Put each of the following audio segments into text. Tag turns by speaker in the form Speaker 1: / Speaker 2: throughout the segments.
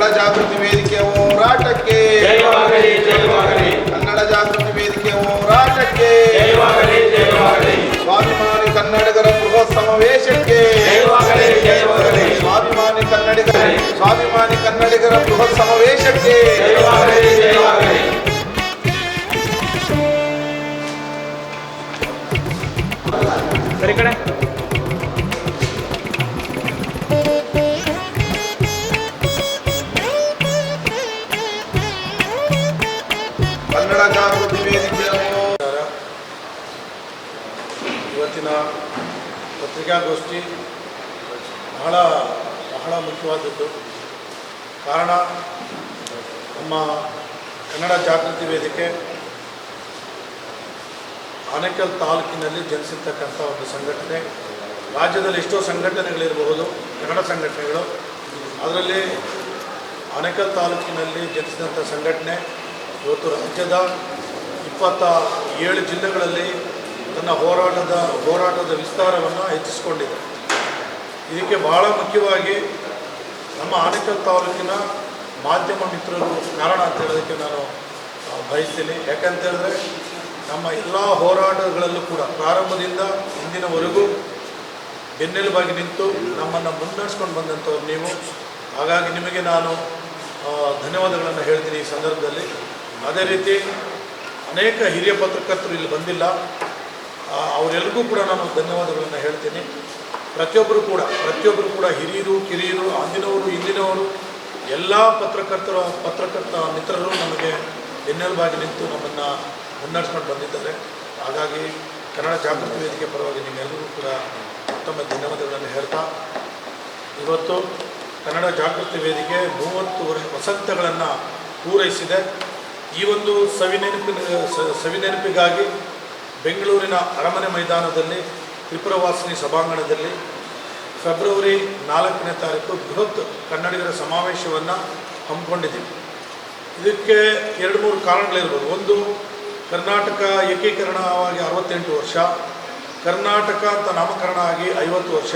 Speaker 1: ಕನ್ನಡ ಜಾಗೃತಿ ವೇದಿಕೆ ಹೋರಾಟಕ್ಕೆ.
Speaker 2: ಜಯವಾಗಲಿ ಜಯವಾಗಲಿ
Speaker 1: ಕನ್ನಡ ಜಾಗೃತಿ ವೇದಿಕೆ ಹೋರಾಟಕ್ಕೆ.
Speaker 2: ಜಯವಾಗಲಿ ಜಯವಾಗಲಿ
Speaker 1: ಸ್ವಾಭಿಮಾನಿ ಕನ್ನಡಿಗರ ಬೃಹತ್ ಸಮಾವೇಶಕ್ಕೆ
Speaker 2: ಜಯವಾಗಲಿ ಜಯವಾಗಲಿ
Speaker 1: ಸ್ವಾಭಿಮಾನಿ ಕನ್ನಡಿಗರ ಸ್ವಾಭಿಮಾನಿ ಕನ್ನಡಿಗರ ಬೃಹತ್ ಸಮಾವೇಶಕ್ಕೆ
Speaker 2: ಜಯವಾಗಲಿ ಜಯವಾಗಲಿ
Speaker 3: ಸರಿ ಕಡೆ
Speaker 4: ಪತ್ರಿಕಾಗೋಷ್ಠಿ ಬಹಳ ಬಹಳ ಮುಖ್ಯವಾದದ್ದು. ಕಾರಣ, ನಮ್ಮ ಕನ್ನಡ ಜಾಗೃತಿ ವೇದಿಕೆ ಆನೇಕಲ್ ತಾಲೂಕಿನಲ್ಲಿ ಜನಿಸಿರ್ತಕ್ಕಂಥ ಒಂದು ಸಂಘಟನೆ. ರಾಜ್ಯದಲ್ಲಿ ಎಷ್ಟೋ ಸಂಘಟನೆಗಳಿರಬಹುದು, ಕನ್ನಡ ಸಂಘಟನೆಗಳು. ಅದರಲ್ಲಿ ಆನೇಕಲ್ ತಾಲೂಕಿನಲ್ಲಿ ಜನಿಸಿದಂಥ ಸಂಘಟನೆ ಇವತ್ತು ರಾಜ್ಯದ ಇಪ್ಪತ್ತ ಏಳು ಜಿಲ್ಲೆಗಳಲ್ಲಿ ತನ್ನ ಹೋರಾಟದ ಹೋರಾಟದ ವಿಸ್ತಾರವನ್ನು ಹೆಚ್ಚಿಸಿಕೊಂಡಿದೆ. ಇದಕ್ಕೆ ಬಹಳ ಮುಖ್ಯವಾಗಿ ನಮ್ಮ ಆನೇಕಲ್ ತಾಲೂಕಿನ ಮಾಧ್ಯಮ ಮಿತ್ರರು ಕಾರಣ ಅಂತ ಹೇಳೋದಕ್ಕೆ ನಾನು ಬಯಸ್ತೀನಿ. ಯಾಕಂತ ಹೇಳಿದ್ರೆ ನಮ್ಮ ಎಲ್ಲ ಹೋರಾಟಗಳಲ್ಲೂ ಕೂಡ ಪ್ರಾರಂಭದಿಂದ ಇಂದಿನವರೆಗೂ ಬೆನ್ನೆಲುಬಾಗಿ ನಿಂತು ನಮ್ಮನ್ನು ಮುನ್ನಡೆಸ್ಕೊಂಡು ಬಂದಂಥವ್ರು ನೀವು. ಹಾಗಾಗಿ ನಿಮಗೆ ನಾನು ಧನ್ಯವಾದಗಳನ್ನು ಹೇಳ್ತೀನಿ ಈ ಸಂದರ್ಭದಲ್ಲಿ. ಅದೇ ರೀತಿ ಅನೇಕ ಹಿರಿಯ ಪತ್ರಕರ್ತರು ಇಲ್ಲಿ ಬಂದಿಲ್ಲ. ಅವರೆಲ್ಲರಿಗೂ ಕೂಡ ನಾನು ಧನ್ಯವಾದಗಳನ್ನು ಹೇಳ್ತೀನಿ. ಪ್ರತಿಯೊಬ್ಬರು ಕೂಡ ಪ್ರತಿಯೊಬ್ಬರು ಕೂಡ ಹಿರಿಯರು, ಕಿರಿಯರು, ಅಂದಿನವರು ಇಂದಿನವರು ಎಲ್ಲ ಪತ್ರಕರ್ತರ, ಪತ್ರಕರ್ತ ಮಿತ್ರರು ನಮಗೆ ಬೆನ್ನೆಲುಬಾಗಿ ನಿಂತು ನಮ್ಮನ್ನು ಮುನ್ನಡೆಸ್ಕೊಂಡು ಬಂದಿದ್ದಾರೆ. ಹಾಗಾಗಿ ಕನ್ನಡ ಜಾಗೃತಿ ವೇದಿಕೆ ಪರವಾಗಿ ನಿಮ್ಮೆಲ್ಲರಿಗೂ ಕೂಡ ಮತ್ತೊಮ್ಮೆ ಧನ್ಯವಾದಗಳನ್ನು ಹೇಳ್ತಾ, ಇವತ್ತು ಕನ್ನಡ ಜಾಗೃತಿ ವೇದಿಕೆ ಮೂವತ್ತು ವರ್ಷ ವಸಂತಗಳನ್ನು ಪೂರೈಸಿದೆ. ಈ ಒಂದು ಸವಿನೆನಪಿನ ಸವಿನೆನಪಿಗಾಗಿ ಬೆಂಗಳೂರಿನ ಅರಮನೆ ಮೈದಾನದಲ್ಲಿ ತ್ರಿಪುರವಾಸಿನಿ ಸಭಾಂಗಣದಲ್ಲಿ ಫೆಬ್ರವರಿ ನಾಲ್ಕನೇ ತಾರೀಕು ಬೃಹತ್ ಕನ್ನಡಿಗರ ಸಮಾವೇಶವನ್ನು ಹಮ್ಮಿಕೊಂಡಿದ್ದೀವಿ. ಇದಕ್ಕೆ ಎರಡು ಮೂರು ಕಾರಣಗಳಿರ್ಬೋದು. ಒಂದು, ಕರ್ನಾಟಕ ಏಕೀಕರಣವಾಗಿ ಅರವತ್ತೆಂಟು ವರ್ಷ, ಕರ್ನಾಟಕ ಅಂತ ನಾಮಕರಣ ಆಗಿ ಐವತ್ತು ವರ್ಷ,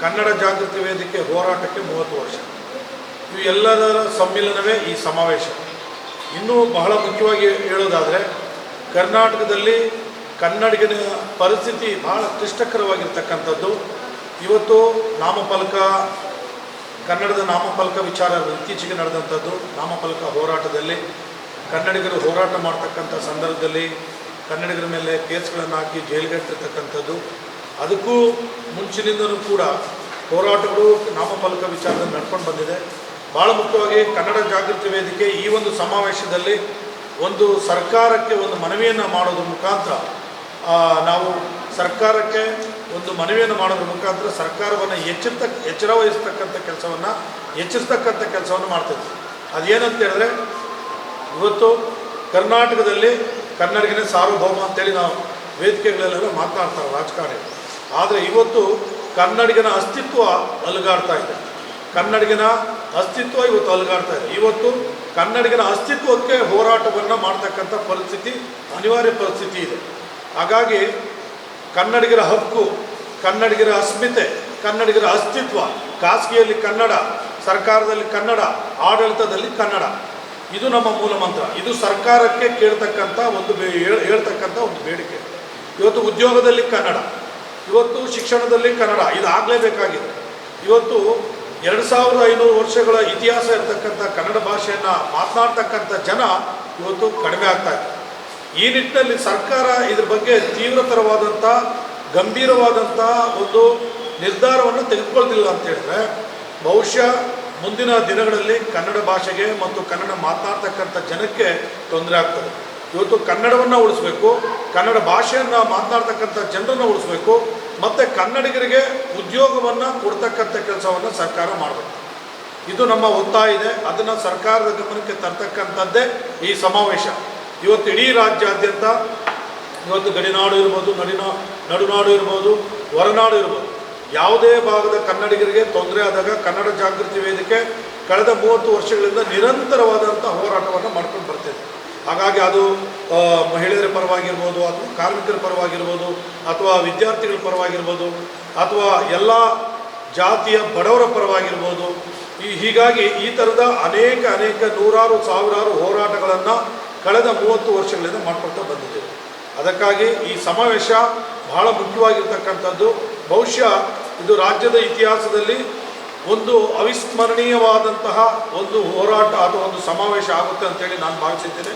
Speaker 4: ಕನ್ನಡ ಜಾಗೃತಿ ವೇದಿಕೆ ಹೋರಾಟಕ್ಕೆ ಮೂವತ್ತು ವರ್ಷ. ಇವೆಲ್ಲದರ ಸಮ್ಮಿಲನವೇ ಈ ಸಮಾವೇಶ. ಇನ್ನೂ ಬಹಳ ಮುಖ್ಯವಾಗಿ ಹೇಳೋದಾದರೆ, ಕರ್ನಾಟಕದಲ್ಲಿ ಕನ್ನಡಿಗನ ಪರಿಸ್ಥಿತಿ ಬಹಳ ಕ್ಲಿಷ್ಟಕರವಾಗಿರ್ತಕ್ಕಂಥದ್ದು. ಇವತ್ತು ನಾಮಫಲಕ, ಕನ್ನಡದ ನಾಮಫಲಕ ವಿಚಾರ ಇತ್ತೀಚೆಗೆ ನಡೆದಂಥದ್ದು, ನಾಮಫಲಕ ಹೋರಾಟದಲ್ಲಿ. ಕನ್ನಡಿಗರು ಹೋರಾಟ ಮಾಡ್ತಕ್ಕಂಥ ಸಂದರ್ಭದಲ್ಲಿ ಕನ್ನಡಿಗರ ಮೇಲೆ ಕೇಸ್ಗಳನ್ನು ಹಾಕಿ ಜೈಲಿಗಟ್ಟಿರ್ತಕ್ಕಂಥದ್ದು. ಅದಕ್ಕೂ ಮುಂಚಿನಿಂದಲೂ ಕೂಡ ಹೋರಾಟಗಳು ನಾಮಫಲಕ ವಿಚಾರದಲ್ಲಿ ನಡ್ಕೊಂಡು ಬಂದಿದೆ. ಭಾಳ ಮುಖ್ಯವಾಗಿ ಕನ್ನಡ ಜಾಗೃತಿ ವೇದಿಕೆ ಈ ಒಂದು ಸಮಾವೇಶದಲ್ಲಿ ಒಂದು ಸರ್ಕಾರಕ್ಕೆ ಒಂದು ಮನವಿಯನ್ನು ಮಾಡೋದ್ರ ಮುಖಾಂತರ ನಾವು ಸರ್ಕಾರಕ್ಕೆ ಒಂದು ಮನವಿಯನ್ನು ಮಾಡೋದ್ರ ಮುಖಾಂತರ ಸರ್ಕಾರವನ್ನು ಎಚ್ಚೆತ್ತ ಎಚ್ಚರ ವಹಿಸ್ತಕ್ಕಂಥ ಕೆಲಸವನ್ನು ಹೆಚ್ಚಿಸ್ತಕ್ಕಂಥ ಕೆಲಸವನ್ನು ಮಾಡ್ತಿದ್ವಿ. ಅದೇನಂತ ಹೇಳಿದ್ರೆ, ಇವತ್ತು ಕರ್ನಾಟಕದಲ್ಲಿ ಕನ್ನಡಿಗನೇ ಸಾರ್ವಭೌಮ ಅಂತೇಳಿ ನಾವು ವೇದಿಕೆಗಳಲ್ಲೆಲ್ಲ ಮಾತನಾಡ್ತಾರೆ ರಾಜಕಾರಣಿ. ಆದರೆ ಇವತ್ತು ಕನ್ನಡಿಗನ ಅಸ್ತಿತ್ವ ಅಲುಗಾಡ್ತಾ ಇದೆ. ಕನ್ನಡಿಗನ ಅಸ್ತಿತ್ವ ಇವತ್ತು ಅಲುಗಾಡ್ತಾ ಇದೆ. ಇವತ್ತು ಕನ್ನಡಿಗನ ಅಸ್ತಿತ್ವಕ್ಕೆ ಹೋರಾಟವನ್ನು ಮಾಡ್ತಕ್ಕಂಥ ಪರಿಸ್ಥಿತಿ, ಅನಿವಾರ್ಯ ಪರಿಸ್ಥಿತಿ ಇದೆ. ಹಾಗಾಗಿ ಕನ್ನಡಿಗರ ಹಕ್ಕು, ಕನ್ನಡಿಗರ ಅಸ್ಮಿತೆ, ಕನ್ನಡಿಗರ ಅಸ್ತಿತ್ವ, ಖಾಸಗಿಯಲ್ಲಿ ಕನ್ನಡ, ಸರ್ಕಾರದಲ್ಲಿ ಕನ್ನಡ, ಆಡಳಿತದಲ್ಲಿ ಕನ್ನಡ. ಇದು ನಮ್ಮ ಮೂಲ ಮಂತ್ರ. ಇದು ಸರ್ಕಾರಕ್ಕೆ ಕೇಳ್ತಕ್ಕಂಥ ಒಂದು ಹೇಳ್ತಕ್ಕಂಥ ಒಂದು ಬೇಡಿಕೆ. ಇವತ್ತು ಉದ್ಯೋಗದಲ್ಲಿ ಕನ್ನಡ, ಇವತ್ತು ಶಿಕ್ಷಣದಲ್ಲಿ ಕನ್ನಡ, ಇದು ಆಗಲೇಬೇಕಾಗಿದೆ. ಇವತ್ತು ಎರಡು ಸಾವಿರದ ಐನೂರು ವರ್ಷಗಳ ಇತಿಹಾಸ ಇರತಕ್ಕಂಥ ಕನ್ನಡ ಭಾಷೆಯನ್ನು ಮಾತನಾಡ್ತಕ್ಕಂಥ ಜನ ಇವತ್ತು ಕಡಿಮೆ ಆಗ್ತಾ ಇದೆ ಈ ನಿಟ್ಟಿನಲ್ಲಿ ಸರ್ಕಾರ ಇದ್ರ ಬಗ್ಗೆ ತೀವ್ರತರವಾದಂಥ ಗಂಭೀರವಾದಂಥ ಒಂದು ನಿರ್ಧಾರವನ್ನು ತೆಗೆದುಕೊಳ್ತಿಲ್ಲ ಅಂತ ಹೇಳಿದ್ರೆ, ಬಹುಶಃ ಮುಂದಿನ ದಿನಗಳಲ್ಲಿ ಕನ್ನಡ ಭಾಷೆಗೆ ಮತ್ತು ಕನ್ನಡ ಮಾತನಾಡ್ತಕ್ಕಂಥ ಜನಕ್ಕೆ ತೊಂದರೆ ಆಗ್ತದೆ. ಇವತ್ತು ಕನ್ನಡವನ್ನು ಉಳಿಸ್ಬೇಕು, ಕನ್ನಡ ಭಾಷೆಯನ್ನು ಮಾತನಾಡ್ತಕ್ಕಂಥ ಜನರನ್ನು ಉಳಿಸ್ಬೇಕು, ಮತ್ತು ಕನ್ನಡಿಗರಿಗೆ ಉದ್ಯೋಗವನ್ನು ಕೊಡ್ತಕ್ಕಂಥ ಕೆಲಸವನ್ನು ಸರ್ಕಾರ ಮಾಡಬೇಕು. ಇದು ನಮ್ಮ ಒತ್ತಾಯ ಇದೆ, ಅದನ್ನು ಸರ್ಕಾರದ ಗಮನಕ್ಕೆ ತರ್ತಕ್ಕಂಥದ್ದೇ ಈ ಸಮಾವೇಶ. ಇವತ್ತು ಇಡೀ ರಾಜ್ಯಾದ್ಯಂತ ಇವತ್ತು ಗಡಿನಾಡು ಇರ್ಬೋದು ನಡಿನಾ ನಡುನಾಡು ಇರ್ಬೋದು, ಹೊರನಾಡು ಇರ್ಬೋದು, ಯಾವುದೇ ಭಾಗದ ಕನ್ನಡಿಗರಿಗೆ ತೊಂದರೆ ಆದಾಗ ಕನ್ನಡ ಜಾಗೃತಿ ವೇದಿಕೆ ಕಳೆದ ಮೂವತ್ತು ವರ್ಷಗಳಿಂದ ನಿರಂತರವಾದಂಥ ಹೋರಾಟವನ್ನು ಮಾಡ್ಕೊಂಡು ಬರ್ತಿದೆ. ಹಾಗಾಗಿ ಅದು ಮಹಿಳೆಯರ ಪರವಾಗಿರ್ಬೋದು, ಅಥವಾ ಕಾರ್ಮಿಕರ ಪರವಾಗಿರ್ಬೋದು, ಅಥವಾ ವಿದ್ಯಾರ್ಥಿಗಳ ಪರವಾಗಿರ್ಬೋದು, ಅಥವಾ ಎಲ್ಲ ಜಾತಿಯ ಬಡವರ ಪರವಾಗಿರ್ಬೋದು, ಈ ಹೀಗಾಗಿ ಈ ಥರದ ಅನೇಕ ಅನೇಕ ನೂರಾರು, ಸಾವಿರಾರು ಹೋರಾಟಗಳನ್ನು ಕಳೆದ ಮೂವತ್ತು ವರ್ಷಗಳಿಂದ ಮಾಡ್ಕೊಳ್ತಾ ಬಂದಿದ್ದೇವೆ. ಅದಕ್ಕಾಗಿ ಈ ಸಮಾವೇಶ ಬಹಳ ಮುಖ್ಯವಾಗಿರ್ತಕ್ಕಂಥದ್ದು. ಬಹುಶಃ ಇದು ರಾಜ್ಯದ ಇತಿಹಾಸದಲ್ಲಿ ಒಂದು ಅವಿಸ್ಮರಣೀಯವಾದಂತಹ ಒಂದು ಹೋರಾಟ ಅಥವಾ ಒಂದು ಸಮಾವೇಶ ಆಗುತ್ತೆ ಅಂತೇಳಿ ನಾನು ಭಾವಿಸಿದ್ದೇನೆ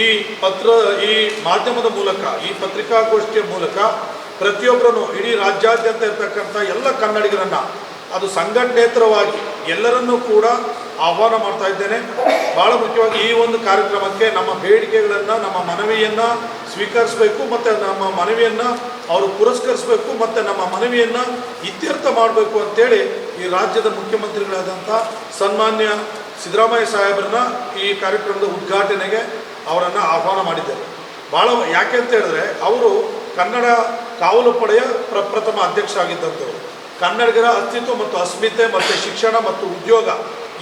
Speaker 4: ಈ ಪತ್ರ, ಈ ಮಾಧ್ಯಮದ ಮೂಲಕ, ಈ ಪತ್ರಿಕಾಗೋಷ್ಠಿಯ ಮೂಲಕ ಪ್ರತಿಯೊಬ್ಬರನ್ನು, ಇಡೀ ರಾಜ್ಯಾದ್ಯಂತ ಇರತಕ್ಕಂಥ ಎಲ್ಲ ಕನ್ನಡಿಗರನ್ನು, ಅದು ಸಂಘಟನೇತರವಾಗಿ ಎಲ್ಲರನ್ನೂ ಕೂಡ ಆಹ್ವಾನ ಮಾಡ್ತಾ ಇದ್ದೇನೆ. ಭಾಳ ಮುಖ್ಯವಾಗಿ ಈ ಒಂದು ಕಾರ್ಯಕ್ರಮಕ್ಕೆ ನಮ್ಮ ಬೇಡಿಕೆಗಳನ್ನು, ನಮ್ಮ ಮನವಿಯನ್ನು ಸ್ವೀಕರಿಸಬೇಕು ಮತ್ತು ನಮ್ಮ ಮನವಿಯನ್ನು ಅವರು ಪುರಸ್ಕರಿಸಬೇಕು ಮತ್ತು ನಮ್ಮ ಮನವಿಯನ್ನು ಇತ್ಯರ್ಥ ಮಾಡಬೇಕು ಅಂತೇಳಿ ಈ ರಾಜ್ಯದ ಮುಖ್ಯಮಂತ್ರಿಗಳಾದಂಥ ಸನ್ಮಾನ್ಯ ಸಿದ್ದರಾಮಯ್ಯ ಸಾಹೇಬರನ್ನ ಈ ಕಾರ್ಯಕ್ರಮದ ಉದ್ಘಾಟನೆಗೆ ಅವರನ್ನು ಆಹ್ವಾನ ಮಾಡಿದ್ದೇವೆ ಭಾಳ ಯಾಕೆ ಅಂತ ಹೇಳಿದ್ರೆ ಅವರು ಕನ್ನಡ ಕಾವಲು ಪಡೆಯ ಪ್ರಪ್ರಥಮ ಅಧ್ಯಕ್ಷರಾಗಿದ್ದಂಥವ್ರು. ಕನ್ನಡಿಗರ ಅಸ್ತಿತ್ವ ಮತ್ತು ಅಸ್ಮಿತೆ ಮತ್ತು ಶಿಕ್ಷಣ ಮತ್ತು ಉದ್ಯೋಗ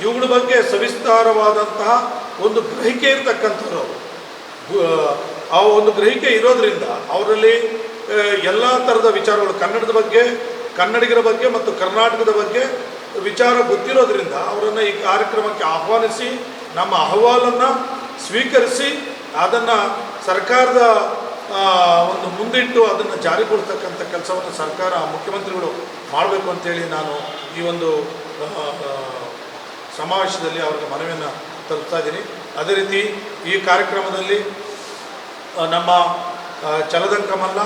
Speaker 4: ಇವುಗಳ ಬಗ್ಗೆ ಸವಿಸ್ತಾರವಾದಂತಹ ಒಂದು ಗ್ರಹಿಕೆ ಇರತಕ್ಕಂಥವ್ರು ಆ ಒಂದು ಗ್ರಹಿಕೆ ಇರೋದ್ರಿಂದ ಅವರಲ್ಲಿ ಎಲ್ಲ ಥರದ ವಿಚಾರಗಳು, ಕನ್ನಡದ ಬಗ್ಗೆ, ಕನ್ನಡಿಗರ ಬಗ್ಗೆ ಮತ್ತು ಕರ್ನಾಟಕದ ಬಗ್ಗೆ ವಿಚಾರ ಗೊತ್ತಿರೋದ್ರಿಂದ ಅವರನ್ನು ಈ ಕಾರ್ಯಕ್ರಮಕ್ಕೆ ಆಹ್ವಾನಿಸಿ, ನಮ್ಮ ಅಹವಾಲನ್ನು ಸ್ವೀಕರಿಸಿ, ಅದನ್ನು ಸರ್ಕಾರದ ಒಂದು ಮುಂದಿಟ್ಟು ಅದನ್ನು ಜಾರಿಗೊಳಿಸ್ತಕ್ಕಂಥ ಕೆಲಸವನ್ನು ಸರ್ಕಾರ ಮುಖ್ಯಮಂತ್ರಿಗಳು ಮಾಡಬೇಕು ಅಂತೇಳಿ ನಾನು ಈ ಒಂದು ಸಮಾವೇಶದಲ್ಲಿ ಅವ್ರಿಗೆ ಮನವಿಯನ್ನು ತಲುಪ್ತಾ ಇದ್ದೀನಿ. ಅದೇ ರೀತಿ ಈ ಕಾರ್ಯಕ್ರಮದಲ್ಲಿ ನಮ್ಮ ಚಲದಂಕಮಲ್ಲ,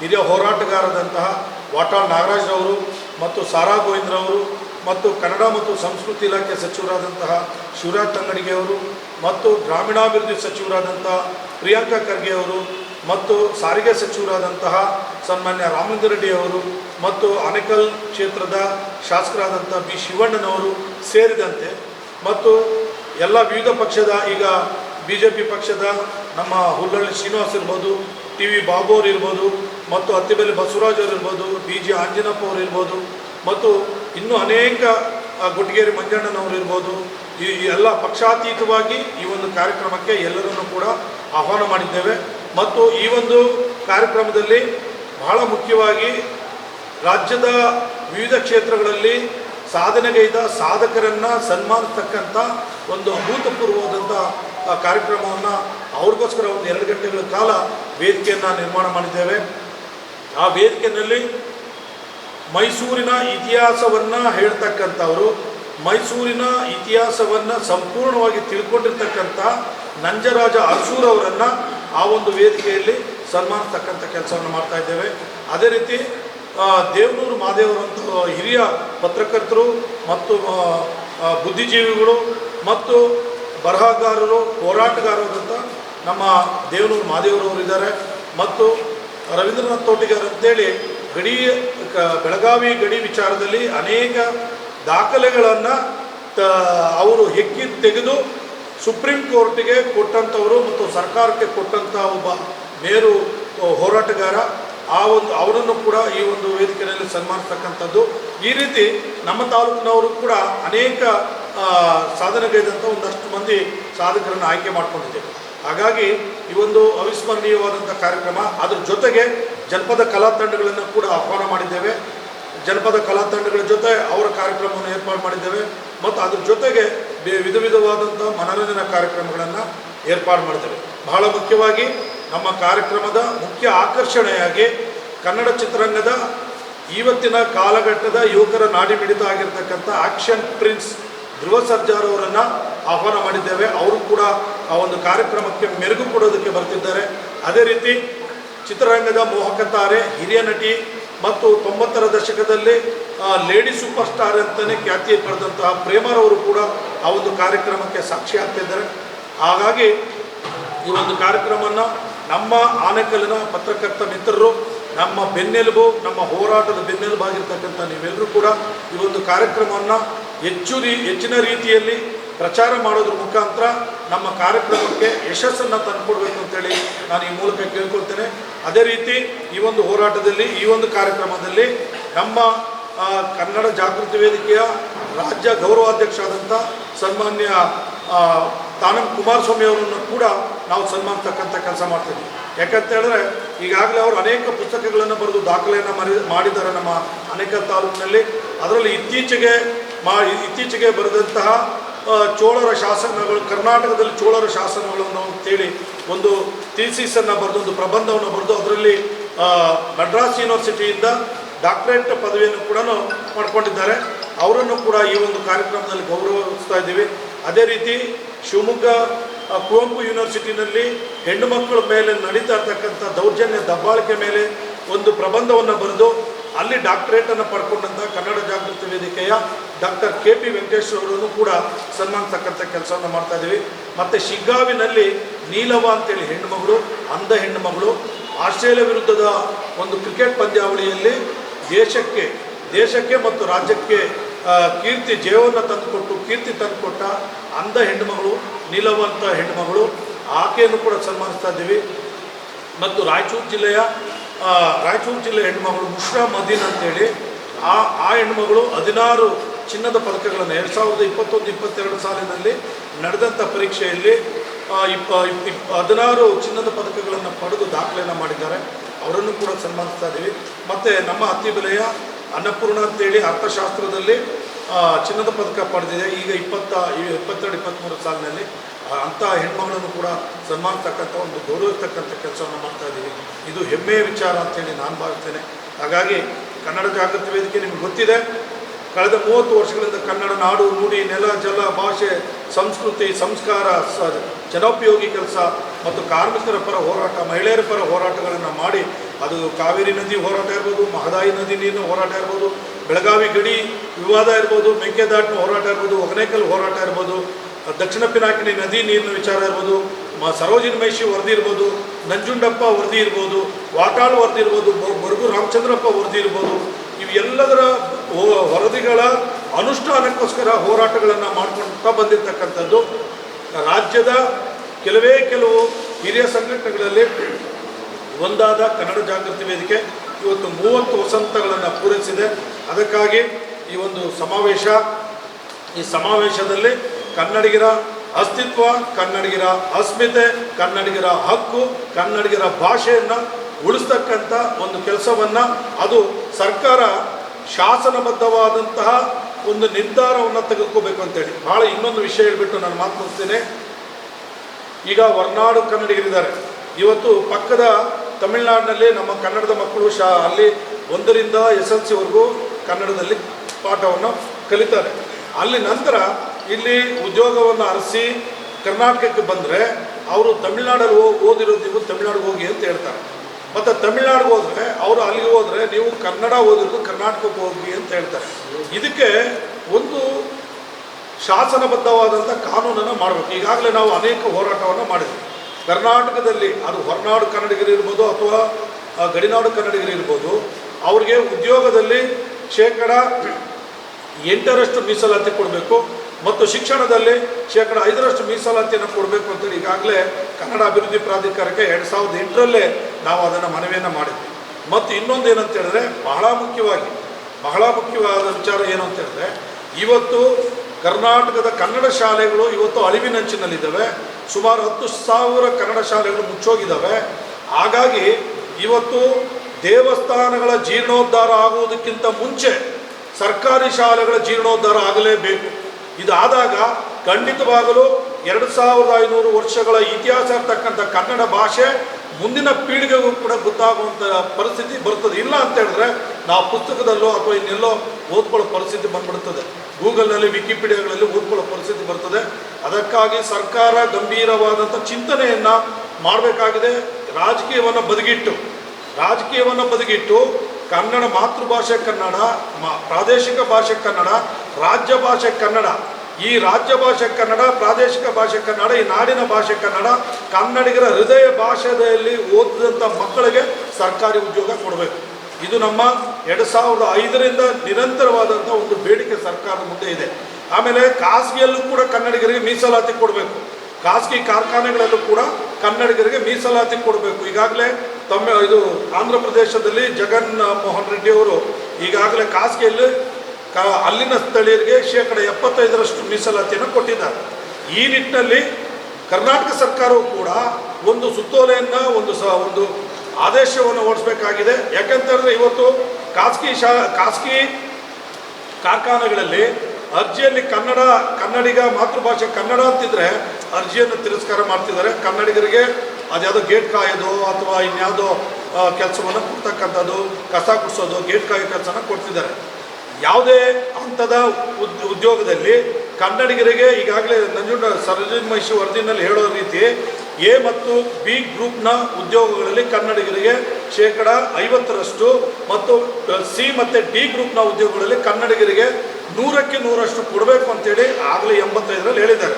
Speaker 4: ಹಿರಿಯ ಹೋರಾಟಗಾರದಂತಹ ವಾಟಾಳ್ ನಾಗರಾಜ್ರವರು ಮತ್ತು ಸಾರಾ ಗೋವಿಂದ್ರವರು ಮತ್ತು ಕನ್ನಡ ಮತ್ತು ಸಂಸ್ಕೃತಿ ಇಲಾಖೆ ಸಚಿವರಾದಂತಹ ಶಿವರಾಜ್ ತಂಗಡಿಗೆ ಅವರು ಮತ್ತು ಗ್ರಾಮೀಣಾಭಿವೃದ್ಧಿ ಸಚಿವರಾದಂತಹ ಪ್ರಿಯಾಂಕಾ ಖರ್ಗೆ ಅವರು ಮತ್ತು ಸಾರಿಗೆ ಸಚಿವರಾದಂತಹ ಸನ್ಮಾನ್ಯ ರೆಡ್ಡಿ ಅವರು ಮತ್ತು ಆನೇಕಲ್ ಕ್ಷೇತ್ರದ ಶಾಸಕರಾದಂಥ ಬಿ. ಶಿವಣ್ಣನವರು ಸೇರಿದಂತೆ ಮತ್ತು ಎಲ್ಲ ವಿವಿಧ ಪಕ್ಷದ ಈಗ ಬಿ ಜೆ ಪಿ ಪಕ್ಷದ ನಮ್ಮ ಹುಲ್ಲಳ್ಳಿ ಶ್ರೀನಿವಾಸ್ ಇರ್ಬೋದು, ಟಿ ವಿ ಬಾಬು ಅವರು ಇರ್ಬೋದು, ಮತ್ತು ಅತ್ತಿಬೆಲೆ ಬಸವರಾಜ್ ಅವರು ಇರ್ಬೋದು, ಬಿ. ಜಿ. ಆಂಜನಪ್ಪ ಅವರು ಇರ್ಬೋದು, ಮತ್ತು ಇನ್ನೂ ಅನೇಕ ಗುಡ್ಗೇರಿ ಮಂಜಣ್ಣನವರು ಇರ್ಬೋದು ಈ ಎಲ್ಲ ಪಕ್ಷಾತೀತವಾಗಿ ಈ ಒಂದು ಕಾರ್ಯಕ್ರಮಕ್ಕೆ ಎಲ್ಲರನ್ನು ಕೂಡ ಆಹ್ವಾನ ಮಾಡಿದ್ದೇವೆ. ಮತ್ತು ಈ ಒಂದು ಕಾರ್ಯಕ್ರಮದಲ್ಲಿ ಬಹಳ ಮುಖ್ಯವಾಗಿ ರಾಜ್ಯದ ವಿವಿಧ ಕ್ಷೇತ್ರಗಳಲ್ಲಿ ಸಾಧನೆಗೈದ ಸಾಧಕರನ್ನು ಸನ್ಮಾನಿಸ್ತಕ್ಕಂಥ ಒಂದು ಅಭೂತಪೂರ್ವವಾದಂಥ ಕಾರ್ಯಕ್ರಮವನ್ನು ಅವ್ರಿಗೋಸ್ಕರ ಒಂದು ಎರಡು ಗಂಟೆಗಳ ಕಾಲ ವೇದಿಕೆಯನ್ನು ನಿರ್ಮಾಣ ಮಾಡಿದ್ದೇವೆ. ಆ ವೇದಿಕೆಯಲ್ಲಿ ಮೈಸೂರಿನ ಇತಿಹಾಸವನ್ನು ಹೇಳ್ತಕ್ಕಂಥವರು, ಮೈಸೂರಿನ ಇತಿಹಾಸವನ್ನು ಸಂಪೂರ್ಣವಾಗಿ ತಿಳ್ಕೊಂಡಿರ್ತಕ್ಕಂಥ ನಂಜರಾಜ ಅರಸೂರವರನ್ನು ಆ ಒಂದು ವೇದಿಕೆಯಲ್ಲಿ ಸನ್ಮಾನಿಸ್ತಕ್ಕಂಥ ಕೆಲಸವನ್ನು ಮಾಡ್ತಾ ಇದ್ದೇವೆ. ಅದೇ ರೀತಿ ದೇವನೂರು ಮಾದೇವರಂತ ಹಿರಿಯ ಪತ್ರಕರ್ತರು ಮತ್ತು ಬುದ್ಧಿಜೀವಿಗಳು ಮತ್ತು ಬರಹಗಾರರು ಹೋರಾಟಗಾರರಂತ ನಮ್ಮ ದೇವನೂರು ಮಾದೇವರವರು ಇದ್ದಾರೆ. ಮತ್ತು ರವೀಂದ್ರನಾಥ್ ತೋಟಿಗಾರ್ ಅಂತೇಳಿ ಗಡಿ ಬೆಳಗಾವಿ ಗಡಿ ವಿಚಾರದಲ್ಲಿ ಅನೇಕ ದಾಖಲೆಗಳನ್ನು ಅವರು ಹೆಕ್ಕಿ ತೆಗೆದು ಸುಪ್ರೀಂ ಕೋರ್ಟಿಗೆ ಕೊಟ್ಟಂಥವರು ಮತ್ತು ಸರ್ಕಾರಕ್ಕೆ ಕೊಟ್ಟಂಥ ಒಬ್ಬ ಮೇರು ಹೋರಾಟಗಾರ ಆ ಒಂದು ಅವರನ್ನು ಕೂಡ ಈ ಒಂದು ವೇದಿಕೆಯಲ್ಲಿ ಸನ್ಮಾನಿಸ್ತಕ್ಕಂಥದ್ದು. ಈ ರೀತಿ ನಮ್ಮ ತಾಲೂಕಿನವರು ಕೂಡ ಅನೇಕ ಸಾಧನೆಗೈದಂಥ ಒಂದಷ್ಟು ಮಂದಿ ಸಾಧಕರನ್ನು ಆಯ್ಕೆ ಮಾಡಿಕೊಂಡಿದ್ದೇವೆ ಹಾಗಾಗಿ ಈ ಒಂದು ಅವಿಸ್ಮರಣೀಯವಾದಂಥ ಕಾರ್ಯಕ್ರಮ, ಅದರ ಜೊತೆಗೆ ಜನಪದ ಕಲಾ ತಂಡಗಳನ್ನು ಕೂಡ ಆಹ್ವಾನ ಮಾಡಿದ್ದೇವೆ. ಜನಪದ ಕಲಾ ತಂಡಗಳ ಜೊತೆ ಅವರ ಕಾರ್ಯಕ್ರಮವನ್ನು ಏರ್ಪಾಡು ಮಾಡಿದ್ದೇವೆ. ಮತ್ತು ಅದ್ರ ಜೊತೆಗೆ ವಿಧ ವಿಧವಾದಂಥ ಮನರಂಜನಾ ಕಾರ್ಯಕ್ರಮಗಳನ್ನು ಏರ್ಪಾಡು ಮಾಡಿದ್ದೇವೆ. ಬಹಳ ಮುಖ್ಯವಾಗಿ ನಮ್ಮ ಕಾರ್ಯಕ್ರಮದ ಮುಖ್ಯ ಆಕರ್ಷಣೆಯಾಗಿ ಕನ್ನಡ ಚಿತ್ರರಂಗದ ಇವತ್ತಿನ ಕಾಲಘಟ್ಟದ ಯುವಕರ ನಾಡಿ ಮಿಡಿತ ಆಗಿರ್ತಕ್ಕಂಥ ಆಕ್ಷನ್ ಪ್ರಿನ್ಸ್ ಧ್ರುವ ಸರ್ಜಾರ್ ಅವರನ್ನು ಆಹ್ವಾನ ಮಾಡಿದ್ದೇವೆ. ಅವರು ಕೂಡ ಆ ಒಂದು ಕಾರ್ಯಕ್ರಮಕ್ಕೆ ಮೆರುಗು ಕೊಡೋದಕ್ಕೆ ಬರ್ತಿದ್ದಾರೆ. ಅದೇ ರೀತಿ ಚಿತ್ರರಂಗದ ಮೋಹಕ ತಾರೆ, ಹಿರಿಯ ನಟಿ ಮತ್ತು ತೊಂಬತ್ತರ ದಶಕದಲ್ಲಿ ಲೇಡಿ ಸೂಪರ್ ಸ್ಟಾರ್ ಅಂತಲೇ ಖ್ಯಾತಿ ಪಡೆದಂತಹ ಪ್ರೇಮರವರು ಕೂಡ ಆ ಒಂದು ಕಾರ್ಯಕ್ರಮಕ್ಕೆ ಸಾಕ್ಷಿ ಆಗ್ತಿದ್ದಾರೆ. ಹಾಗಾಗಿ ಈ ಒಂದು ಕಾರ್ಯಕ್ರಮವನ್ನು ನಮ್ಮ ಆನೆಕಲ್ಲಿನ ಪತ್ರಕರ್ತ ಮಿತ್ರರು, ನಮ್ಮ ಬೆನ್ನೆಲುಬು, ನಮ್ಮ ಹೋರಾಟದ ಬೆನ್ನೆಲುಬಾಗಿರ್ತಕ್ಕಂಥ ನೀವೆಲ್ಲರೂ ಕೂಡ ಈ ಒಂದು ಕಾರ್ಯಕ್ರಮವನ್ನು ಹೆಚ್ಚು ರೀ ಹೆಚ್ಚಿನ ರೀತಿಯಲ್ಲಿ ಪ್ರಚಾರ ಮಾಡೋದ್ರ ಮುಖಾಂತರ ನಮ್ಮ ಕಾರ್ಯಕ್ರಮಕ್ಕೆ ಯಶಸ್ಸನ್ನು ತಂದುಕೊಡ್ಬೇಕು ಅಂತೇಳಿ ನಾನು ಈ ಮೂಲಕ ಕೇಳ್ಕೊಳ್ತೇನೆ. ಅದೇ ರೀತಿ ಈ ಒಂದು ಹೋರಾಟದಲ್ಲಿ, ಈ ಒಂದು ಕಾರ್ಯಕ್ರಮದಲ್ಲಿ ನಮ್ಮ ಕನ್ನಡ ಜಾಗೃತಿ ವೇದಿಕೆಯ ರಾಜ್ಯ ಗೌರವಾಧ್ಯಕ್ಷ ಆದಂಥ ಸನ್ಮಾನ್ಯ ತಾನಂ ಕುಮಾರಸ್ವಾಮಿ ಅವರನ್ನು ಕೂಡ ನಾವು ಸನ್ಮಾನಿಸ್ತಕ್ಕಂಥ ಕೆಲಸ ಮಾಡ್ತೀವಿ. ಯಾಕಂತ ಹೇಳಿದ್ರೆ ಈಗಾಗಲೇ ಅವರು ಅನೇಕ ಪುಸ್ತಕಗಳನ್ನು ಬರೆದು ದಾಖಲೆಯನ್ನು ಮರಿ, ಮಾಡಿದ್ದಾರೆ ನಮ್ಮ ಅನೇಕ ತಾಲೂಕಿನಲ್ಲಿ. ಅದರಲ್ಲಿ ಇತ್ತೀಚೆಗೆ ಮಾ, ಇತ್ತೀಚೆಗೆ ಬರೆದಂತಹ ಚೋಳರ ಶಾಸನಗಳು, ಕರ್ನಾಟಕದಲ್ಲಿ ಚೋಳರ ಶಾಸನಗಳನ್ನು ಅಂತೇಳಿ ಒಂದು ಥೀಸಿಸನ್ನು ಬರೆದು, ಒಂದು ಪ್ರಬಂಧವನ್ನು ಬರೆದು, ಅದರಲ್ಲಿ ಮಡ್ರಾಸ್ ಯೂನಿವರ್ಸಿಟಿಯಿಂದ ಡಾಕ್ಟರೇಟ್ ಪದವಿಯನ್ನು ಕೂಡ ಮಾಡ್ಕೊಂಡಿದ್ದಾರೆ. ಅವರನ್ನು ಕೂಡ ಈ ಒಂದು ಕಾರ್ಯಕ್ರಮದಲ್ಲಿ ಗೌರವಿಸ್ತಾ ಇದ್ದೀವಿ. ಅದೇ ರೀತಿ ಶಿವಮೊಗ್ಗ ಕುವೆಂಪು ಯೂನಿವರ್ಸಿಟಿನಲ್ಲಿ ಹೆಣ್ಣು ಮಕ್ಕಳ ಮೇಲೆ ನಡೀತಾ ಇರ್ತಕ್ಕಂಥ ದೌರ್ಜನ್ಯ ದಬ್ಬಾಳಿಕೆ ಮೇಲೆ ಒಂದು ಪ್ರಬಂಧವನ್ನು ಬರೆದು ಅಲ್ಲಿ ಡಾಕ್ಟರೇಟನ್ನು ಪಡ್ಕೊಂಡಂಥ ಕನ್ನಡ ಜಾಗೃತಿ ವೇದಿಕೆಯ ಡಾಕ್ಟರ್ ಕೆ ಪಿ ವೆಂಕಟೇಶ್ ಅವರನ್ನು ಕೂಡ ಸನ್ಮಾನಿಸ್ತಕ್ಕಂಥ ಕೆಲಸವನ್ನು ಮಾಡ್ತಾ ಇದ್ದೀವಿ. ಮತ್ತು ಶಿಗ್ಗಾವಿನಲ್ಲಿ ನೀಲವ ಅಂತೇಳಿ ಹೆಣ್ಣುಮಗಳು ಅಂಧ ಹೆಣ್ಣುಮಗಳು ಆಸ್ಟ್ರೇಲಿಯಾ ವಿರುದ್ಧದ ಒಂದು ಕ್ರಿಕೆಟ್ ಪಂದ್ಯಾವಳಿಯಲ್ಲಿ ದೇಶಕ್ಕೆ ದೇಶಕ್ಕೆ ಮತ್ತು ರಾಜ್ಯಕ್ಕೆ ಕೀರ್ತಿ ಜಯವನ್ನು ತಂದುಕೊಟ್ಟು, ಕೀರ್ತಿ ತಂದುಕೊಟ್ಟ ಅಂಧ ಹೆಣ್ಣುಮಗಳು, ನೀಲವಂತ ಹೆಣ್ಣುಮಗಳು, ಆಕೆಯನ್ನು ಕೂಡ ಸನ್ಮಾನಿಸ್ತಾ ಇದ್ದೀವಿ. ಮತ್ತು ರಾಯಚೂರು ಜಿಲ್ಲೆಯ ರಾಯಚೂರು ಜಿಲ್ಲೆಯ ಹೆಣ್ಣುಮಗಳು ಮುಷ್ರಾ ಮದೀನ್ ಅಂತೇಳಿ, ಆ ಆ ಹೆಣ್ಣುಮಗಳು ಹದಿನಾರು ಚಿನ್ನದ ಪದಕಗಳನ್ನು ಎರಡು ಸಾವಿರದ ಇಪ್ಪತ್ತೊಂದು, ಇಪ್ಪತ್ತೆರಡು ಸಾಲಿನಲ್ಲಿ ನಡೆದಂಥ ಪರೀಕ್ಷೆಯಲ್ಲಿ ಇಪ್ಪ ಇಪ್ಪ, ಇಪ್- ಇಪ್- ಹದಿನಾರು ಚಿನ್ನದ ಪದಕಗಳನ್ನು ಪಡೆದು ದಾಖಲೆಯನ್ನು ಮಾಡಿದ್ದಾರೆ. ಅವರನ್ನು ಕೂಡ ಸನ್ಮಾನಿಸ್ತಾ ಇದ್ದೀವಿ. ಮತ್ತು ನಮ್ಮ ಅತಿ ಬೆಲೆಯ ಅನ್ನಪೂರ್ಣ ಅಂತೇಳಿ ಅರ್ಥಶಾಸ್ತ್ರದಲ್ಲಿ ಚಿನ್ನದ ಪದಕ ಪಡೆದಿದೆ. ಈಗ ಇಪ್ಪತ್ತ ಇಪ್ಪತ್ತೆರಡು ಇಪ್ಪತ್ತ್ಮೂರು ಸಾಲಿನಲ್ಲಿ ಅಂಥ ಹೆಣ್ಮಗಳನ್ನು ಕೂಡ ಸನ್ಮಾನಿಸ್ತಕ್ಕಂಥ ಒಂದು ಗೌರವಿಸ್ತಕ್ಕಂಥ ಕೆಲಸವನ್ನು ಮಾಡ್ತಾ ಇದ್ದೀವಿ. ಇದು ಹೆಮ್ಮೆಯ ವಿಚಾರ ಅಂತೇಳಿ ನಾನು ಭಾವಿಸ್ತೇನೆ. ಹಾಗಾಗಿ ಕನ್ನಡ ಜಾಗೃತಿ ವೇದಿಕೆ ನಿಮ್ಗೆ ಗೊತ್ತಿದೆ. ಕಳೆದ ಮೂವತ್ತು ವರ್ಷಗಳಿಂದ ಕನ್ನಡ ನಾಡು, ನುಡಿ, ನೆಲ, ಜಲ, ಭಾಷೆ, ಸಂಸ್ಕೃತಿ, ಸಂಸ್ಕಾರ ಜನೋಪಯೋಗಿ ಕೆಲಸ ಮತ್ತು ಕಾರ್ಮಿಕರ ಪರ ಹೋರಾಟ, ಮಹಿಳೆಯರ ಪರ ಹೋರಾಟಗಳನ್ನು ಮಾಡಿ ಅದು ಕಾವೇರಿ ನದಿ ಹೋರಾಟ ಇರ್ಬೋದು, ಮಹದಾಯಿ ನದಿ ನೀರಿನ ಹೋರಾಟ ಇರ್ಬೋದು, ಬೆಳಗಾವಿ ಗಡಿ ವಿವಾದ ಇರ್ಬೋದು, ಮೇಕೆದಾಟಿನ ಹೋರಾಟ ಇರ್ಬೋದು ಒಗನೇಕಲ್ ಹೋರಾಟ ಇರ್ಬೋದು, ದಕ್ಷಿಣ ಪಿನಾಕಿನಿ ನದಿ ನೀರಿನ ವಿಚಾರ ಇರ್ಬೋದು, ಮ ಸರೋಜಿನ ಮಹಿಷಿ ವರದಿ ಇರ್ಬೋದು, ನಂಜುಂಡಪ್ಪ ವರದಿ ಇರ್ಬೋದು, ವಾಟಾಳ್ ವರದಿ ಇರ್ಬೋದು ಬರಗು ರಾಮಚಂದ್ರಪ್ಪ ವರದಿ ಇರ್ಬೋದು, ಇವೆಲ್ಲದರ ವರದಿಗಳ ಅನುಷ್ಠಾನಕ್ಕೋಸ್ಕರ ಹೋರಾಟಗಳನ್ನು ಮಾಡ್ಕೊಳ್ತಾ ಬಂದಿರತಕ್ಕಂಥದ್ದು. ರಾಜ್ಯದ ಕೆಲವೇ ಕೆಲವು ಹಿರಿಯ ಸಂಘಟನೆಗಳಲ್ಲಿ ಒಂದಾದ ಕನ್ನಡ ಜಾಗೃತಿ ವೇದಿಕೆ ಇವತ್ತು ಮೂವತ್ತು ವಸಂತಗಳನ್ನು ಪೂರೈಸಿದೆ. ಅದಕ್ಕಾಗಿ ಈ ಒಂದು ಸಮಾವೇಶ, ಈ ಸಮಾವೇಶದಲ್ಲಿ ಕನ್ನಡಿಗರ ಅಸ್ತಿತ್ವ, ಕನ್ನಡಿಗರ ಅಸ್ಮಿತೆ, ಕನ್ನಡಿಗರ ಹಕ್ಕು, ಕನ್ನಡಿಗರ ಭಾಷೆಯನ್ನು ಉಳಿಸ್ತಕ್ಕಂಥ ಒಂದು ಕೆಲಸವನ್ನು ಅದು ಸರ್ಕಾರ ಶಾಸನಬದ್ಧವಾದಂತಹ ಒಂದು ನಿರ್ಧಾರವನ್ನು ತೆಗೆದುಕೋಬೇಕು ಅಂತೇಳಿ. ಭಾಳ ಇನ್ನೊಂದು ವಿಷಯ ಹೇಳ್ಬಿಟ್ಟು ನಾನು ಮಾತನಾಡ್ತೇನೆ. ಈಗ ಹೊರನಾಡು ಕನ್ನಡಿಗರಿದ್ದಾರೆ. ಇವತ್ತು ಪಕ್ಕದ ತಮಿಳುನಾಡಿನಲ್ಲಿ ನಮ್ಮ ಕನ್ನಡದ ಮಕ್ಕಳು ಶಾ ಅಲ್ಲಿ ಒಂದರಿಂದ ಎಸ್ ಎಲ್ ಸಿವರೆಗೂ ಕನ್ನಡದಲ್ಲಿ ಪಾಠವನ್ನು ಕಲಿತಾರೆ. ಅಲ್ಲಿ ನಂತರ ಇಲ್ಲಿ ಉದ್ಯೋಗವನ್ನು ಅರಸಿ ಕರ್ನಾಟಕಕ್ಕೆ ಬಂದರೆ ಅವರು ತಮಿಳ್ನಾಡಲ್ಲಿ ಹೋಗಿ ಓದಿರೋದು ನೀವು ತಮಿಳ್ನಾಡಿಗೆ ಹೋಗಿ ಅಂತ ಹೇಳ್ತಾರೆ. ಮತ್ತು ತಮಿಳ್ನಾಡಿಗೆ ಹೋದರೆ ಅವರು ಅಲ್ಲಿಗೆ ಹೋದರೆ ನೀವು ಕನ್ನಡ ಓದಿರೋದು ಕರ್ನಾಟಕಕ್ಕೆ ಹೋಗಿ ಅಂತ ಹೇಳ್ತಾರೆ. ಇದಕ್ಕೆ ಒಂದು ಶಾಸನಬದ್ಧವಾದಂಥ ಕಾನೂನನ್ನು ಮಾಡಬೇಕು. ಈಗಾಗಲೇ ನಾವು ಅನೇಕ ಹೋರಾಟವನ್ನು ಮಾಡಿದ್ವಿ. ಕರ್ನಾಟಕದಲ್ಲಿ ಅದು ಹೊರನಾಡು ಕನ್ನಡಿಗರು ಇರ್ಬೋದು ಅಥವಾ ಗಡಿನಾಡು ಕನ್ನಡಿಗರು ಇರ್ಬೋದು, ಅವ್ರಿಗೆ ಉದ್ಯೋಗದಲ್ಲಿ ಶೇಕಡ ಎಂಟರಷ್ಟು ಮೀಸಲಾತಿ ಕೊಡಬೇಕು ಮತ್ತು ಶಿಕ್ಷಣದಲ್ಲಿ ಶೇಕಡ ಐದರಷ್ಟು ಮೀಸಲಾತಿಯನ್ನು ಕೊಡಬೇಕು ಅಂತೇಳಿ ಈಗಾಗಲೇ ಕನ್ನಡ ಅಭಿವೃದ್ಧಿ ಪ್ರಾಧಿಕಾರಕ್ಕೆ ಎರಡು ಸಾವಿರದ ಎಂಟರಲ್ಲೇ ನಾವು ಅದನ್ನು ಮನವಿಯನ್ನು ಮಾಡಿದ್ವಿ. ಮತ್ತು ಇನ್ನೊಂದು ಏನಂತ ಹೇಳಿದ್ರೆ ಬಹಳ ಮುಖ್ಯವಾಗಿ, ಬಹಳ ಮುಖ್ಯವಾದ ವಿಚಾರ ಏನು ಅಂತ ಹೇಳಿದ್ರೆ, ಇವತ್ತು ಕರ್ನಾಟಕದ ಕನ್ನಡ ಶಾಲೆಗಳು ಇವತ್ತು ಅಳಿವಿನಂಚಿನಲ್ಲಿದ್ದಾವೆ. ಸುಮಾರು ಹತ್ತು ಸಾವಿರ ಕನ್ನಡ ಶಾಲೆಗಳು ಮುಚ್ಚೋಗಿದ್ದಾವೆ. ಹಾಗಾಗಿ ಇವತ್ತು ದೇವಸ್ಥಾನಗಳ ಜೀರ್ಣೋದ್ಧಾರ ಆಗುವುದಕ್ಕಿಂತ ಮುಂಚೆ ಸರ್ಕಾರಿ ಶಾಲೆಗಳ ಜೀರ್ಣೋದ್ಧಾರ ಆಗಲೇಬೇಕು. ಇದಾದಾಗ ಖಂಡಿತವಾಗಲೂ ಎರಡು ಸಾವಿರದ ಐನೂರು ವರ್ಷಗಳ ಇತಿಹಾಸ ಇರ್ತಕ್ಕಂಥ ಕನ್ನಡ ಭಾಷೆ ಮುಂದಿನ ಪೀಳಿಗೆಗೂ ಕೂಡ ಗೊತ್ತಾಗುವಂಥ ಪರಿಸ್ಥಿತಿ ಬರ್ತದೆ. ಇಲ್ಲ ಅಂತ ಹೇಳಿದ್ರೆ ನಾವು ಪುಸ್ತಕದಲ್ಲೋ ಅಥವಾ ಇನ್ನೆಲ್ಲೋ ಓದ್ಕೊಳ್ಳೋ ಪರಿಸ್ಥಿತಿ ಬಂದ್ಬಿಡ್ತದೆ. ಗೂಗಲ್ನಲ್ಲಿ, ವಿಕಿಪೀಡಿಯಾಗಳಲ್ಲಿ ಓದ್ಕೊಳ್ಳೋ ಪರಿಸ್ಥಿತಿ ಬರ್ತದೆ. ಅದಕ್ಕಾಗಿ ಸರ್ಕಾರ ಗಂಭೀರವಾದಂಥ ಚಿಂತನೆಯನ್ನು ಮಾಡಬೇಕಾಗಿದೆ. ರಾಜಕೀಯವನ್ನು ಬದಿಗಿಟ್ಟು ರಾಜಕೀಯವನ್ನು ಬದಿಗಿಟ್ಟು ಕನ್ನಡ ಮಾತೃಭಾಷೆ ಕನ್ನಡ, ಮ- ಪ್ರಾದೇಶಿಕ ಭಾಷೆ ಕನ್ನಡ, ರಾಜ್ಯ ಭಾಷೆ ಕನ್ನಡ ಈ ರಾಜ್ಯ ಭಾಷೆ ಕನ್ನಡ, ಪ್ರಾದೇಶಿಕ ಭಾಷೆ ಕನ್ನಡ, ಈ ನಾಡಿನ ಭಾಷೆ ಕನ್ನಡ ಕನ್ನಡಿಗರ ಹೃದಯ ಭಾಷೆಯಲ್ಲಿ ಓದಿದಂಥ ಮಕ್ಕಳಿಗೆ ಸರ್ಕಾರಿ ಉದ್ಯೋಗ ಕೊಡಬೇಕು. ಇದು ನಮ್ಮ ಎರಡು ಸಾವಿರದ ಐದರಿಂದ ನಿರಂತರವಾದಂಥ ಒಂದು ಬೇಡಿಕೆ ಸರ್ಕಾರದ ಮುಂದೆ ಇದೆ. ಆಮೇಲೆ ಖಾಸಗಿಯಲ್ಲೂ ಕೂಡ ಕನ್ನಡಿಗರಿಗೆ ಮೀಸಲಾತಿ ಕೊಡಬೇಕು. ಖಾಸಗಿ ಕಾರ್ಖಾನೆಗಳಲ್ಲೂ ಕೂಡ ಕನ್ನಡಿಗರಿಗೆ ಮೀಸಲಾತಿ ಕೊಡಬೇಕು. ಈಗಾಗಲೇ ತಮ್ಮ ಇದು ಆಂಧ್ರ ಪ್ರದೇಶದಲ್ಲಿ ಜಗನ್ ಮೋಹನ್ ರೆಡ್ಡಿ ಅವರು ಈಗಾಗಲೇ ಖಾಸಗಿಯಲ್ಲಿ ಕ ಅಲ್ಲಿನ ಸ್ಥಳೀಯರಿಗೆ ಶೇಕಡ ಎಪ್ಪತ್ತೈದರಷ್ಟು ಮೀಸಲಾತಿಯನ್ನು ಕೊಟ್ಟಿದ್ದಾರೆ. ಈ ನಿಟ್ಟಿನಲ್ಲಿ ಕರ್ನಾಟಕ ಸರ್ಕಾರವು ಕೂಡ ಒಂದು ಸುತ್ತೋಲೆಯನ್ನು, ಒಂದು ಸ, ಒಂದು ಆದೇಶವನ್ನು ಓಡಿಸಬೇಕಾಗಿದೆ ಯಾಕಂತಂದರೆ ಇವತ್ತು ಖಾಸಗಿ ಶಾ, ಖಾಸಗಿ ಕಾರ್ಖಾನೆಗಳಲ್ಲಿ ಅರ್ಜಿಯಲ್ಲಿ ಕನ್ನಡ, ಕನ್ನಡಿಗ ಮಾತೃಭಾಷೆ ಕನ್ನಡ ಅಂತಿದ್ರೆ ಅರ್ಜಿಯನ್ನು ತಿರಸ್ಕಾರ ಮಾಡ್ತಿದ್ದಾರೆ. ಕನ್ನಡಿಗರಿಗೆ ಅದ್ಯಾವುದೋ ಗೇಟ್ ಕಾಯೋದು ಅಥವಾ ಇನ್ಯಾವುದೋ ಕೆಲಸವನ್ನು ಕೊಡ್ತಕ್ಕಂಥದ್ದು, ಕಸ ಗುಡಿಸೋದು, ಗೇಟ್ ಕಾಯೋ ಕೆಲಸನ ಕೊಡ್ತಿದ್ದಾರೆ. ಯಾವುದೇ ಹಂತದ ಉದ್, ಉದ್ಯೋಗದಲ್ಲಿ ಕನ್ನಡಿಗರಿಗೆ ಈಗಾಗಲೇ ನಂಜುಂಡ ಸರೋಜಿನಿ ಮಹಿಷಿ ವರದಿನಲ್ಲಿ ಹೇಳೋ ರೀತಿ ಎ ಮತ್ತು ಬಿ ಗ್ರೂಪ್ನ ಉದ್ಯೋಗಗಳಲ್ಲಿ ಕನ್ನಡಿಗರಿಗೆ ಶೇಕಡ ಐವತ್ತರಷ್ಟು ಮತ್ತು ಸಿ ಮತ್ತು ಡಿ ಗ್ರೂಪ್ನ ಉದ್ಯೋಗಗಳಲ್ಲಿ ಕನ್ನಡಿಗರಿಗೆ ನೂರಕ್ಕೆ ನೂರಷ್ಟು ಕೊಡಬೇಕು ಅಂತೇಳಿ ಆಗಲೇ ಎಂಬತ್ತೈದರಲ್ಲಿ ಹೇಳಿದ್ದಾರೆ.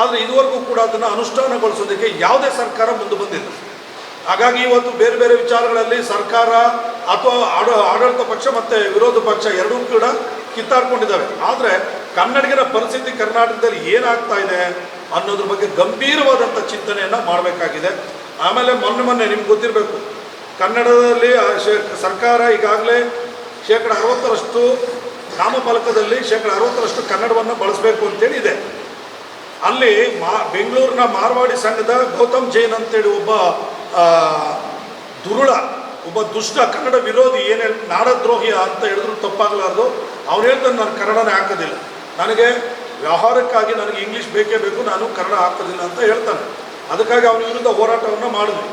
Speaker 4: ಆದರೆ ಇದುವರೆಗೂ ಕೂಡ ಅದನ್ನು ಅನುಷ್ಠಾನಗೊಳಿಸೋದಕ್ಕೆ ಯಾವುದೇ ಸರ್ಕಾರ ಮುಂದೆ ಬಂದಿಲ್ಲ. ಹಾಗಾಗಿ ಇವತ್ತು ಬೇರೆ ಬೇರೆ ವಿಚಾರಗಳಲ್ಲಿ ಸರ್ಕಾರ ಅಥವಾ ಆಡ, ಆಡಳಿತ ಪಕ್ಷ ಮತ್ತು ವಿರೋಧ ಪಕ್ಷ ಎರಡೂ ಕೂಡ ಕಿತ್ತಾಡ್ಕೊಂಡಿದ್ದಾವೆ. ಆದರೆ ಕನ್ನಡಿಗರ ಪರಿಸ್ಥಿತಿ ಕರ್ನಾಟಕದಲ್ಲಿ ಏನಾಗ್ತಾ ಇದೆ ಅನ್ನೋದ್ರ ಬಗ್ಗೆ ಗಂಭೀರವಾದಂಥ ಚಿಂತನೆಯನ್ನು ಮಾಡಬೇಕಾಗಿದೆ. ಆಮೇಲೆ ಮೊನ್ನೆ ಮೊನ್ನೆ ನಿಮ್ಗೆ ಗೊತ್ತಿರಬೇಕು, ಕನ್ನಡದಲ್ಲಿ ಸರ್ಕಾರ ಈಗಾಗಲೇ ಶೇಕಡ ಅರವತ್ತರಷ್ಟು ನಾಮಫಲಕದಲ್ಲಿ ಶೇಕಡ ಅರವತ್ತರಷ್ಟು ಕನ್ನಡವನ್ನು ಬಳಸಬೇಕು ಅಂತೇಳಿ ಇದೆ. ಅಲ್ಲಿ ಮಾ, ಬೆಂಗಳೂರಿನ ಮಾರ್ವಾಡಿ ಸಂಘದ ಗೌತಮ್ ಜೈನ್ ಅಂತೇಳಿ ಒಬ್ಬ ದುರುಳ, ಒಬ್ಬ ದುಷ್ಟ ಕನ್ನಡ ವಿರೋಧಿ ಏನು ನಾಡದ್ರೋಹಿ ಅಂತ ಹೇಳಿದ್ರು ತಪ್ಪಾಗಲಾರ್ದು, ಅವ್ರು ಹೇಳ್ತಾನೆ ನಾನು ಕನ್ನಡನೇ ಹಾಕೋದಿಲ್ಲ. ನನಗೆ ವ್ಯವಹಾರಕ್ಕಾಗಿ ನನಗೆ ಇಂಗ್ಲೀಷ್ ಬೇಕೇ ಬೇಕು, ನಾನು ಕನ್ನಡ ಹಾಕೋದಿಲ್ಲ ಅಂತ ಹೇಳ್ತಾನೆ. ಅದಕ್ಕಾಗಿ ಅವನ ವಿರುದ್ಧ ಹೋರಾಟವನ್ನು ಮಾಡಿದ್ವಿ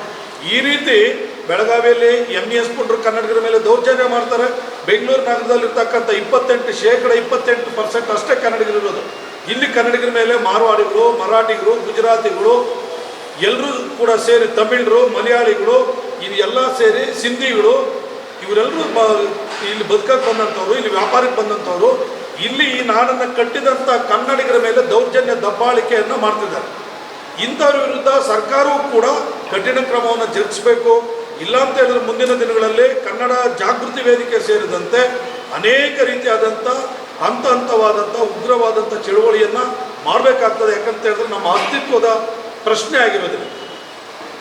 Speaker 4: ಈ ರೀತಿ ಬೆಳಗಾವಿಯಲ್ಲಿ ಎಂ ಇ ಎಸ್ ಪುಂಡ್ರು ಕನ್ನಡಿಗರ ಮೇಲೆ ದೌರ್ಜನ್ಯ ಮಾಡ್ತಾರೆ. ಬೆಂಗಳೂರು ನಗರದಲ್ಲಿರ್ತಕ್ಕಂಥ ಇಪ್ಪತ್ತೆಂಟು ಶೇಕಡ ಇಪ್ಪತ್ತೆಂಟು ಪರ್ಸೆಂಟ್ ಅಷ್ಟೇ ಕನ್ನಡಿಗರಿರೋದು. ಇಲ್ಲಿ ಕನ್ನಡಿಗರ ಮೇಲೆ ಮಾರ್ವಾಡಿಗಳು, ಮರಾಠಿಗಳು, ಗುಜರಾತಿಗಳು ಎಲ್ಲರೂ ಕೂಡ ಸೇರಿ ತಮಿಳರು, ಮಲಯಾಳಿಗಳು ಇವೆಲ್ಲ ಸೇರಿ ಸಿಂಧಿಗಳು ಇವರೆಲ್ಲರೂ ಬ, ಇಲ್ಲಿ ಬದುಕಕ್ಕೆ ಬಂದಂಥವ್ರು, ಇಲ್ಲಿ ವ್ಯಾಪಾರಕ್ಕೆ ಬಂದಂಥವ್ರು, ಇಲ್ಲಿ ಈ ನಾಡನ್ನು ಕಟ್ಟಿದಂಥ ಕನ್ನಡಿಗರ ಮೇಲೆ ದೌರ್ಜನ್ಯ ದಬ್ಬಾಳಿಕೆಯನ್ನು ಮಾಡ್ತಿದ್ದಾರೆ. ಇಂಥವ್ರ ವಿರುದ್ಧ ಸರ್ಕಾರವೂ ಕೂಡ ಕಠಿಣ ಕ್ರಮವನ್ನು ಜರುಗಿಸಬೇಕು. ಇಲ್ಲ ಅಂತ ಹೇಳಿದ್ರೆ ಮುಂದಿನ ದಿನಗಳಲ್ಲಿ ಕನ್ನಡ ಜಾಗೃತಿ ವೇದಿಕೆ ಸೇರಿದಂತೆ ಅನೇಕ ರೀತಿಯಾದಂಥ ಹಂತ ಹಂತವಾದಂಥ ಉಗ್ರವಾದಂಥ ಚಳುವಳಿಯನ್ನು ಮಾಡಬೇಕಾಗ್ತದೆ. ಯಾಕಂತ ಹೇಳಿದ್ರೆ ನಮ್ಮ ಅಸ್ತಿತ್ವದ ಪ್ರಶ್ನೆ ಆಗಿರೋದಿಲ್ಲ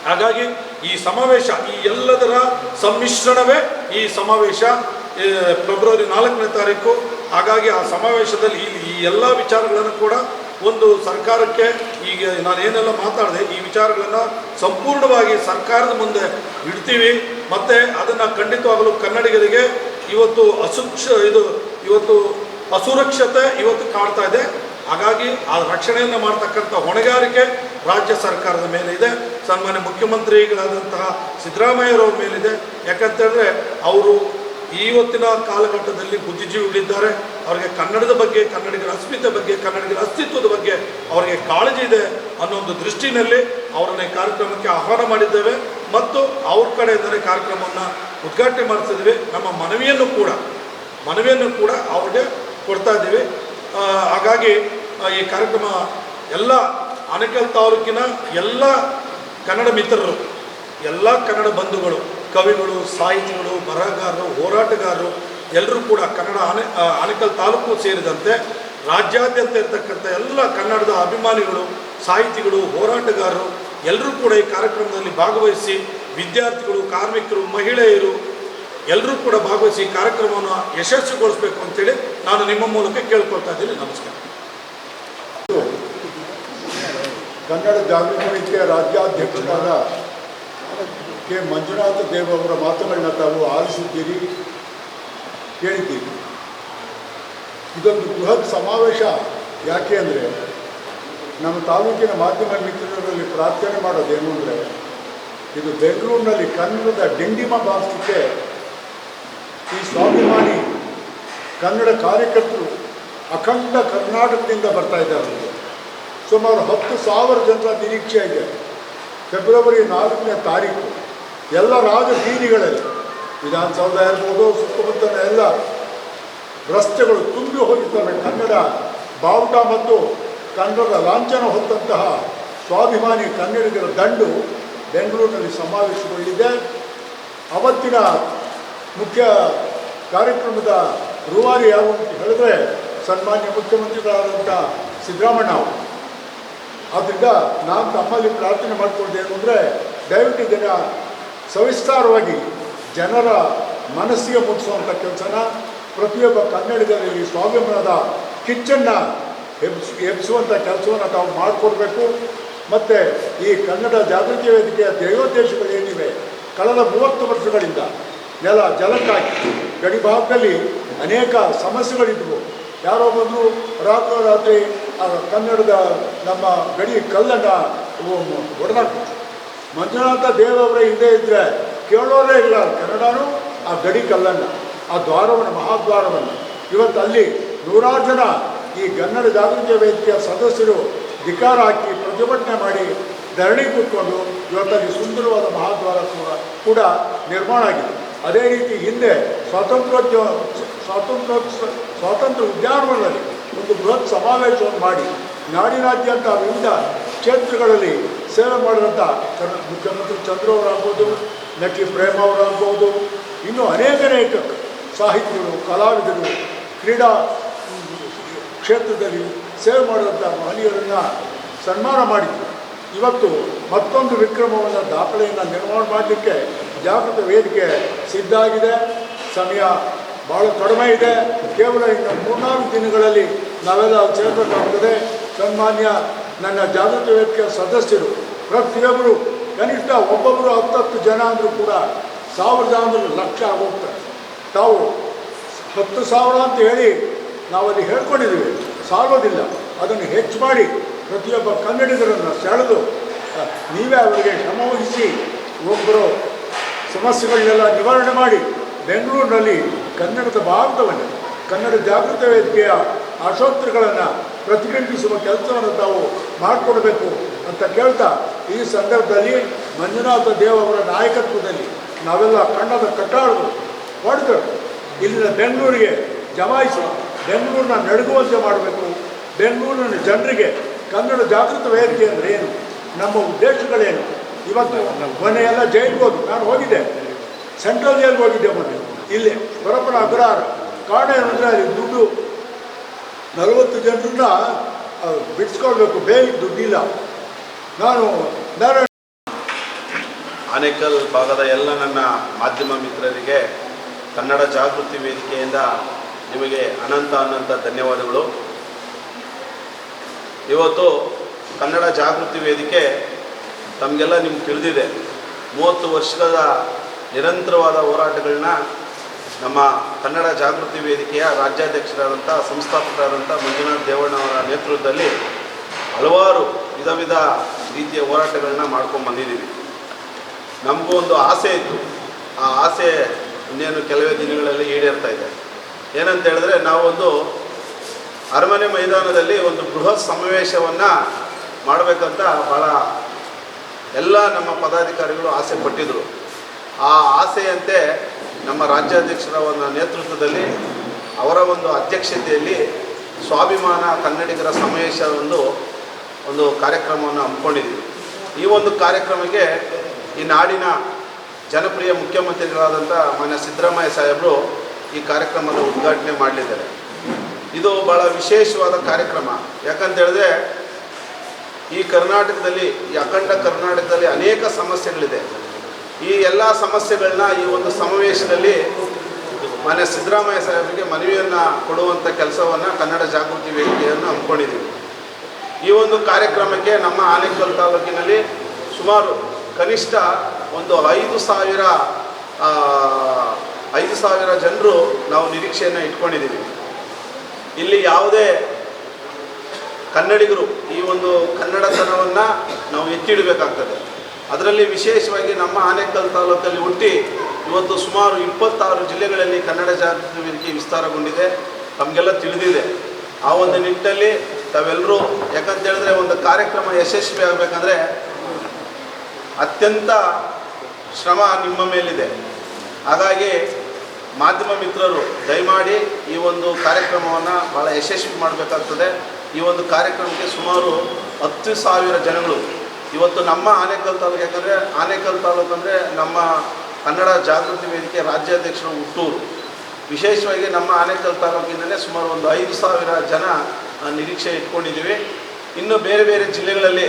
Speaker 4: ಹಾಗಾಗಿ ಈ ಸಮಾವೇಶ, ಈ ಎಲ್ಲದರ ಸಮ್ಮಿಶ್ರಣವೇ ಈ ಸಮಾವೇಶ ಫೆಬ್ರವರಿ ನಾಲ್ಕನೇ ತಾರೀಕು. ಹಾಗಾಗಿ ಆ ಸಮಾವೇಶದಲ್ಲಿ ಈ ಎಲ್ಲ ವಿಚಾರಗಳನ್ನು ಕೂಡ ಒಂದು ಸರ್ಕಾರಕ್ಕೆ ಈಗ ನಾನು ಏನೆಲ್ಲ ಮಾತಾಡಿದೆ, ಈ ವಿಚಾರಗಳನ್ನು ಸಂಪೂರ್ಣವಾಗಿ ಸರ್ಕಾರದ ಮುಂದೆ ಇಡ್ತೀವಿ. ಮತ್ತು ಅದನ್ನು ಖಂಡಿತವಾಗಲು ಕನ್ನಡಿಗರಿಗೆ ಇವತ್ತು ಅಸುಕ್ಷ, ಇದು ಇವತ್ತು ಅಸುರಕ್ಷತೆ ಇವತ್ತು ಕಾಡ್ತಾ ಇದೆ. ಹಾಗಾಗಿ ಆ ರಕ್ಷಣೆಯನ್ನು ಮಾಡ್ತಕ್ಕಂಥ ಹೊಣೆಗಾರಿಕೆ ರಾಜ್ಯ ಸರ್ಕಾರದ ಮೇಲೆ ಇದೆ ಸನ್ಮಾನ್ಯ ಮುಖ್ಯಮಂತ್ರಿಗಳಾದಂತಹ ಸಿದ್ದರಾಮಯ್ಯರವ್ರ ಮೇಲಿದೆ. ಯಾಕಂತೇಳಿದ್ರೆ ಅವರು ಇವತ್ತಿನ ಕಾಲಘಟ್ಟದಲ್ಲಿ ಬುದ್ಧಿಜೀವಿಗಳಿದ್ದಾರೆ. ಅವರಿಗೆ ಕನ್ನಡದ ಬಗ್ಗೆ, ಕನ್ನಡಿಗರ ಅಸ್ಮಿತೆ ಬಗ್ಗೆ, ಕನ್ನಡಿಗರ ಅಸ್ತಿತ್ವದ ಬಗ್ಗೆ ಅವರಿಗೆ ಕಾಳಜಿ ಇದೆ ಅನ್ನೋ ಒಂದು ದೃಷ್ಟಿನಲ್ಲಿ ಅವರನ್ನ ಕಾರ್ಯಕ್ರಮಕ್ಕೆ ಆಹ್ವಾನ ಮಾಡಿದ್ದೇವೆ. ಮತ್ತು ಅವ್ರ ಕಡೆಯಿಂದಲೇ ಕಾರ್ಯಕ್ರಮವನ್ನು ಉದ್ಘಾಟನೆ ಮಾಡಿಸಿದ್ವಿ ನಮ್ಮ ಮನವಿಯನ್ನು ಕೂಡ ಮನವಿಯನ್ನು ಕೂಡ ಅವ್ರಿಗೆ ಕೊಡ್ತಾ ಇದ್ದೀವಿ. ಹಾಗಾಗಿ ಈ ಕಾರ್ಯಕ್ರಮ ಎಲ್ಲ ಆನೇಕಲ್ ತಾಲೂಕಿನ ಎಲ್ಲ ಕನ್ನಡ ಮಿತ್ರರು, ಎಲ್ಲ ಕನ್ನಡ ಬಂಧುಗಳು, ಕವಿಗಳು, ಸಾಹಿತಿಗಳು, ಬರಹಗಾರರು, ಹೋರಾಟಗಾರರು, ಎಲ್ಲರೂ ಕೂಡ ಕನ್ನಡ ಆನೆ ಆನೇಕಲ್ ತಾಲೂಕು ಸೇರಿದಂತೆ ರಾಜ್ಯಾದ್ಯಂತ ಇರತಕ್ಕಂಥ ಎಲ್ಲ ಕನ್ನಡದ ಅಭಿಮಾನಿಗಳು, ಸಾಹಿತಿಗಳು, ಹೋರಾಟಗಾರರು, ಎಲ್ಲರೂ ಕೂಡ ಈ ಕಾರ್ಯಕ್ರಮದಲ್ಲಿ ಭಾಗವಹಿಸಿ ವಿದ್ಯಾರ್ಥಿಗಳು, ಕಾರ್ಮಿಕರು, ಮಹಿಳೆಯರು ಎಲ್ಲರೂ ಕೂಡ ಭಾಗವಹಿಸಿ ಕಾರ್ಯಕ್ರಮವನ್ನು ಯಶಸ್ವಿಗೊಳಿಸಬೇಕು ಅಂತೇಳಿ ನಾನು ನಿಮ್ಮ ಮೂಲಕ ಕೇಳ್ಕೊಳ್ತಾ ಇದ್ದೀನಿ. ನಮಸ್ಕಾರ.
Speaker 5: ಕನ್ನಡ ಜಾಗೃತಿ ರಾಜ್ಯಾಧ್ಯಕ್ಷರಾದ ಕೆ. ಮಂಜುನಾಥ ದೇವ್ ಅವರ ಮಾತುಗಳನ್ನ ತಾವು ಆಲಿಸಿದ್ದೀರಿ, ಕೇಳಿದ್ದೀರಿ. ಇದೊಂದು ಬೃಹತ್ ಸಮಾವೇಶ. ಯಾಕೆ ಅಂದರೆ ನಮ್ಮ ತಾಲೂಕಿನ ಮಾಧ್ಯಮ ಮಿತ್ರರಲ್ಲಿ ಪ್ರಾರ್ಥನೆ ಮಾಡೋದೇನು ಅಂದರೆ ಇದು ಬೆಂಗಳೂರಿನಲ್ಲಿ ಕನ್ನಡದ ಡಿಂಡಿಮ ಬಾರಿಸಲಿಕ್ಕೆ ಈ ಸ್ವಾಭಿಮಾನಿ ಕನ್ನಡ ಕಾರ್ಯಕರ್ತರು ಅಖಂಡ ಕರ್ನಾಟಕದಿಂದ ಬರ್ತಾ ಇದ್ದಾರೆ. ಸುಮಾರು ಹತ್ತು ಸಾವಿರ ಜನರ ನಿರೀಕ್ಷೆ ಇದೆ. ಫೆಬ್ರವರಿ ನಾಲ್ಕನೇ ತಾರೀಕು ಎಲ್ಲ ರಾಜ ಬೀದಿಗಳಲ್ಲಿ ವಿಧಾನಸೌಧ ಇರ್ಬೋದು ಸುತ್ತಮುತ್ತಲ ಎಲ್ಲ ರಸ್ತೆಗಳು ತುಂಬಿ ಹೋಗಿದ್ದಾವೆ. ಕನ್ನಡ ಬಾವುಟ ಮತ್ತು ಕನ್ನಡದ ಲಾಂಛನ ಹೊತ್ತಂತಹ ಸ್ವಾಭಿಮಾನಿ ಕನ್ನಡಿಗರ ದಂಡು ಬೆಂಗಳೂರಿನಲ್ಲಿ ಸಮಾವೇಶಗೊಂಡಿದೆ. ಅವತ್ತಿನ ಮುಖ್ಯ ಕಾರ್ಯಕ್ರಮದ ರೂವಾರಿ ಯಾರು ಅಂತ ಹೇಳಿದ್ರೆ ಸನ್ಮಾನ್ಯ ಮುಖ್ಯಮಂತ್ರಿಗಳಾದಂಥ ಸಿದ್ದರಾಮಣ್ಣ ಅವರು. ಆದ್ದರಿಂದ ನಾನು ತಮ್ಮಲ್ಲಿ ಪ್ರಾರ್ಥನೆ ಮಾಡಿಕೊಳ್ಳೋದೇನು ಅಂದರೆ ದಯವಿಟ್ಟು ಇದನ್ನು ಸವಿಸ್ತಾರವಾಗಿ ಜನರ ಮನಸ್ಸಿಗೆ ಮುಟ್ಟಿಸುವಂಥ ಕೆಲಸನ ಪ್ರತಿಯೊಬ್ಬ ಕನ್ನಡಿಗರಲ್ಲಿ ಸ್ವಾಭಿಮಾನದ ಕಿಚ್ಚನ್ನು ಎಬ್ಸ್ ಎಬ್ಬಿಸುವಂಥ ಕೆಲಸವನ್ನು ತಾವು ಮಾಡಿಕೊಡ್ಬೇಕು. ಮತ್ತು ಈ ಕನ್ನಡ ಜಾಗೃತಿ ವೇದಿಕೆಯ ಧ್ಯೇಯೋದ್ದೇಶಗಳೇನಿವೆ ಕಳೆದ ಮೂವತ್ತು ವರ್ಷಗಳಿಂದ ನೆಲ ಜಲಕ್ಕಾಗಿ ಗಡಿ ಭಾಗದಲ್ಲಿ ಅನೇಕ ಸಮಸ್ಯೆಗಳಿದ್ವು. ಯಾರೋ ಬಂದರು ರಾತ್ರೋರಾತ್ರಿ ಕನ್ನಡದ ನಮ್ಮ ಗಡಿ ಕಲ್ಲನ್ನು ಹೊಡೆದಾಕ್ತಾರೆ ಮಂಜುನಾಥ ದೇವರ ಹಿಂದೆ ಇದ್ದರೆ ಕೇಳೋರೇ ಇಲ್ಲ ಕನ್ನಡನೂ, ಆ ಗಡಿ ಕಲ್ಲನ್ನು, ಆ ದ್ವಾರವನ್ನು, ಮಹಾದ್ವಾರವನ್ನು. ಇವತ್ತು ಅಲ್ಲಿ ನೂರಾರು ಜನ ಈ ಕನ್ನಡ ಜಾಗೃತಿ ವೇದಿಕೆಯ ಸದಸ್ಯರು ಧಿಕಾರ ಹಾಕಿ ಪ್ರತಿಭಟನೆ ಮಾಡಿ ಧರಣಿ ಕೂತ್ಕೊಂಡು ಇವತ್ತಲ್ಲಿ ಸುಂದರವಾದ ಮಹಾದ್ವಾರ ಕೂಡ ನಿರ್ಮಾಣ ಆಗಿದೆ. ಅದೇ ರೀತಿ ಹಿಂದೆ ಸ್ವಾತಂತ್ರ್ಯೋದ್ಯಮ ಸ್ವಾತಂತ್ರ್ಯ ಸ್ವಾತಂತ್ರ್ಯ ಉದ್ಯಾನವನದಲ್ಲಿ ಒಂದು ಬೃಹತ್ ಸಮಾವೇಶವನ್ನು ಮಾಡಿ ನಾಡಿನಾದ್ಯಂತ ವಿವಿಧ ಕ್ಷೇತ್ರಗಳಲ್ಲಿ ಸೇವೆ ಮಾಡಿದಂಥ ಮುಖ್ಯಮಂತ್ರಿ ಚಂದ್ರ ಅವರಾಗ್ಬೋದು ನಟಿ ಪ್ರೇಮ ಅವರಾಗ್ಬೋದು ಇನ್ನೂ ಅನೇಕ ಅನೇಕ ಸಾಹಿತಿಗಳು ಕಲಾವಿದರು, ಕ್ರೀಡಾ ಕ್ಷೇತ್ರದಲ್ಲಿ ಸೇವೆ ಮಾಡಿದಂಥ ಮಹನೀಯರನ್ನು ಸನ್ಮಾನ ಮಾಡಿದ್ರು. ಇವತ್ತು ಮತ್ತೊಂದು ವಿಕ್ರಮವನ್ನು ದಾಖಲೆಯನ್ನು ನಿರ್ಮಾಣ ಮಾಡಲಿಕ್ಕೆ ಜಾಗೃತ ವೇದಿಕೆ ಸಿದ್ಧ ಆಗಿದೆ. ಸಮಯ ಭಾಳ ಕಡಿಮೆ ಇದೆ. ಕೇವಲ ಇನ್ನು ಮೂರ್ನಾಲ್ಕು ದಿನಗಳಲ್ಲಿ ನಾವೆಲ್ಲ ಸೇರಬೇಕಾಗ್ತದೆ ಸನ್ಮಾನ್ಯ ನನ್ನ ಜಾಗೃತ ವೇದಿಕೆಯ ಸದಸ್ಯರು, ಪ್ರತಿಯೊಬ್ಬರು, ಕನಿಷ್ಠ ಒಬ್ಬೊಬ್ಬರು ಹತ್ತತ್ತು ಜನ ಅಂದರೂ ಕೂಡ ಸಾವಿರದ ಅಂದ್ರೆ ಲಕ್ಷ ಆಗೋಗ್ತಾರೆ. ತಾವು ಹತ್ತು ಸಾವಿರ ಅಂತ ಹೇಳಿ ನಾವಲ್ಲಿ ಹೇಳ್ಕೊಂಡಿದ್ದೀವಿ. ಸಾಲೋದಿಲ್ಲ ಅದನ್ನು ಹೆಚ್ಚು ಮಾಡಿ ಪ್ರತಿಯೊಬ್ಬ ಕನ್ನಡಿಗರನ್ನು ಸೆಳೆದು ನೀವೇ ಅವರಿಗೆ ಶ್ರಮವಹಿಸಿ ಒಬ್ಬರು ಸಮಸ್ಯೆಗಳನ್ನೆಲ್ಲ ನಿವಾರಣೆ ಮಾಡಿ ಬೆಂಗಳೂರಿನಲ್ಲಿ ಕನ್ನಡದ ಭಾರತವನ್ನು, ಕನ್ನಡ ಜಾಗೃತ ವೇದಿಕೆಯ ಆಶೋತ್ತರಗಳನ್ನು ಪ್ರತಿಬಿಂಬಿಸುವ ಕೆಲಸವನ್ನು ತಾವು ಮಾಡಿಕೊಡಬೇಕು ಅಂತ ಕೇಳ್ತಾ ಈ ಸಂದರ್ಭದಲ್ಲಿ ಮಂಜುನಾಥ ದೇವ್ ಅವರ ನಾಯಕತ್ವದಲ್ಲಿ ನಾವೆಲ್ಲ ಕನ್ನಡದ ಕಟ್ಟಾಡಲು ಹೊಡೆದರು ಇಲ್ಲಿನ ಬೆಂಗಳೂರಿಗೆ ಜಮಾಯಿಸಿ, ಬೆಂಗಳೂರನ್ನ ನಡುಗುವಂತೆ ಮಾಡಬೇಕು. ಬೆಂಗಳೂರಿನ ಜನರಿಗೆ ಕನ್ನಡ ಜಾಗೃತ ವೇದಿಕೆ ಅಂದರೆ ಏನು? ನಮ್ಮ ಉದ್ದೇಶಗಳೇನು? ಇವತ್ತು ಮೊನ್ನೆ ಎಲ್ಲ ಜೈಲಿಗೆ ಹೋದ್ರು. ನಾನು ಹೋಗಿದ್ದೆ. ಸೆಂಟ್ರಲ್ ಜೈಲ್ಗೆ ಹೋಗಿದ್ದೆ ಮೊನ್ನೆ. ಇಲ್ಲಿ. ಬರಪರ ಅಗ್ರಹಾರ. ಕಾರಣ ಏನಂದರೆ ಅಲ್ಲಿ ದುಡ್ಡು ನಲವತ್ತು ಜನರನ್ನ ಬಿಡಿಸ್ಕೊಳ್ಬೇಕು. ಬೇಲಿಗೆ ದುಡ್ಡಿಲ್ಲ. ನಾನು ನಾನು
Speaker 6: ಆನೇಕಲ್ ಭಾಗದ ಎಲ್ಲ ನನ್ನ ಮಾಧ್ಯಮ ಮಿತ್ರರಿಗೆ ಕನ್ನಡ ಜಾಗೃತಿ ವೇದಿಕೆಯಿಂದ ನಿಮಗೆ ಅನಂತ ಅನಂತ ಧನ್ಯವಾದಗಳು. ಇವತ್ತು ಕನ್ನಡ ಜಾಗೃತಿ ವೇದಿಕೆ ತಮಗೆಲ್ಲ ನಿಮ್ಗೆ ತಿಳಿದಿದೆ. ಮೂವತ್ತು ವರ್ಷದ ನಿರಂತರವಾದ ಹೋರಾಟಗಳನ್ನ ನಮ್ಮ ಕನ್ನಡ ಜಾಗೃತಿ ವೇದಿಕೆಯ ರಾಜ್ಯಾಧ್ಯಕ್ಷರಾದಂಥ, ಸಂಸ್ಥಾಪಕರಾದಂಥ ಮಂಜುನಾಥ್ ದೇವಣ್ಣ ಅವರ ನೇತೃತ್ವದಲ್ಲಿ ಹಲವಾರು ವಿಧ ವಿಧ ರೀತಿಯ ಹೋರಾಟಗಳನ್ನ ಮಾಡ್ಕೊಂಡು ಬಂದಿದ್ದೀವಿ. ನಮಗೂ ಒಂದು ಆಸೆ ಇತ್ತು. ಆ ಆಸೆ ಇನ್ನೇನು ಕೆಲವೇ ದಿನಗಳಲ್ಲಿ ಈಡೇರ್ತಾ ಇದೆ. ಏನಂತ ಹೇಳಿದ್ರೆ ನಾವೊಂದು ಅರಮನೆ ಮೈದಾನದಲ್ಲಿ ಒಂದು ಬೃಹತ್ ಸಮಾವೇಶವನ್ನು ಮಾಡಬೇಕಂತ ಭಾಳ ಎಲ್ಲ ನಮ್ಮ ಪದಾಧಿಕಾರಿಗಳು ಆಸೆ ಪಟ್ಟಿದ್ರು. ಆ ಆಸೆಯಂತೆ ನಮ್ಮ ರಾಜ್ಯಾಧ್ಯಕ್ಷರ ಒಂದು ನೇತೃತ್ವದಲ್ಲಿ ಅವರ ಒಂದು ಅಧ್ಯಕ್ಷತೆಯಲ್ಲಿ ಸ್ವಾಭಿಮಾನ ಕನ್ನಡಿಗರ ಸಮಾವೇಶ ಒಂದು ಒಂದು ಕಾರ್ಯಕ್ರಮವನ್ನು ಹಮ್ಮಿಕೊಂಡಿದ್ವಿ. ಈ ಒಂದು ಕಾರ್ಯಕ್ರಮಕ್ಕೆ ಈ ನಾಡಿನ ಜನಪ್ರಿಯ ಮುಖ್ಯಮಂತ್ರಿಗಳಾದಂಥ ಮಾನ್ಯ ಸಿದ್ದರಾಮಯ್ಯ ಸಾಹೇಬರು ಈ ಕಾರ್ಯಕ್ರಮದ ಉದ್ಘಾಟನೆ ಮಾಡಲಿದ್ದಾರೆ. ಇದು ಭಾಳ ವಿಶೇಷವಾದ ಕಾರ್ಯಕ್ರಮ. ಯಾಕಂತ ಹೇಳಿದ್ರೆ, ಈ ಕರ್ನಾಟಕದಲ್ಲಿ, ಈ ಅಖಂಡ ಕರ್ನಾಟಕದಲ್ಲಿ ಅನೇಕ ಸಮಸ್ಯೆಗಳಿದೆ. ಈ ಎಲ್ಲ ಸಮಸ್ಯೆಗಳನ್ನ ಈ ಒಂದು ಸಮಾವೇಶದಲ್ಲಿ ಮನೆ ಸಿದ್ದರಾಮಯ್ಯ ಸಾಹೇಬರಿಗೆ ಮನವಿಯನ್ನು ಕೊಡುವಂಥ ಕೆಲಸವನ್ನು ಕನ್ನಡ ಜಾಗೃತಿ ವೇದಿಕೆಯನ್ನು ಹಮ್ಮಿಕೊಂಡಿದ್ದೀವಿ. ಈ ಒಂದು ಕಾರ್ಯಕ್ರಮಕ್ಕೆ ನಮ್ಮ ಆನೇಕಲ್ ತಾಲೂಕಿನಲ್ಲಿ ಸುಮಾರು ಕನಿಷ್ಠ ಒಂದು ಐದು ಸಾವಿರ ಐದು ಸಾವಿರ ಜನರು ನಾವು ನಿರೀಕ್ಷೆಯನ್ನು ಇಟ್ಕೊಂಡಿದ್ದೀವಿ. ಇಲ್ಲಿ ಯಾವುದೇ ಕನ್ನಡಿಗರು ಈ ಒಂದು ಕನ್ನಡತನವನ್ನು ನಾವು ಎತ್ತಿಡಬೇಕಾಗ್ತದೆ. ಅದರಲ್ಲಿ ವಿಶೇಷವಾಗಿ ನಮ್ಮ ಆನೇಕಲ್ ತಾಲೂಕಲ್ಲಿ ಹುಟ್ಟಿ ಇವತ್ತು ಸುಮಾರು ಇಪ್ಪತ್ತಾರು ಜಿಲ್ಲೆಗಳಲ್ಲಿ ಕನ್ನಡ ಜಾಗೃತಿ ವಿಸ್ತಾರಗೊಂಡಿದೆ. ನಮಗೆಲ್ಲ ತಿಳಿದಿದೆ. ಆ ಒಂದು ನಿಟ್ಟಿನಲ್ಲಿ ತಾವೆಲ್ಲರೂ ಯಾಕಂತ ಹೇಳಿದ್ರೆ ಒಂದು ಕಾರ್ಯಕ್ರಮ ಯಶಸ್ವಿ ಆಗಬೇಕಂದ್ರೆ ಅತ್ಯಂತ ಶ್ರಮ ನಿಮ್ಮ ಮೇಲಿದೆ. ಹಾಗಾಗಿ ಮಾಧ್ಯಮ ಮಿತ್ರರು ದಯಮಾಡಿ ಈ ಒಂದು ಕಾರ್ಯಕ್ರಮವನ್ನು ಭಾಳ ಯಶಸ್ವಿ ಮಾಡಬೇಕಾಗ್ತದೆ. ಈ ಒಂದು ಕಾರ್ಯಕ್ರಮಕ್ಕೆ ಸುಮಾರು ಹತ್ತು ಸಾವಿರ ಜನಗಳು. ಇವತ್ತು ನಮ್ಮ ಆನೇಕಲ್ ತಾಲೂಕು ಯಾಕಂದರೆ, ಆನೇಕಲ್ ತಾಲೂಕು ಅಂದರೆ ನಮ್ಮ ಕನ್ನಡ ಜಾಗೃತಿ ವೇದಿಕೆ ರಾಜ್ಯಾಧ್ಯಕ್ಷರು ಹುಟ್ಟೂರು. ವಿಶೇಷವಾಗಿ ನಮ್ಮ ಆನೇಕಲ್ ತಾಲೂಕಿನಲ್ಲೇ ಸುಮಾರು ಒಂದು ಐದು ಸಾವಿರ ಜನ ನಿರೀಕ್ಷೆ ಇಟ್ಕೊಂಡಿದ್ದೀವಿ. ಇನ್ನು ಬೇರೆ ಬೇರೆ ಜಿಲ್ಲೆಗಳಲ್ಲಿ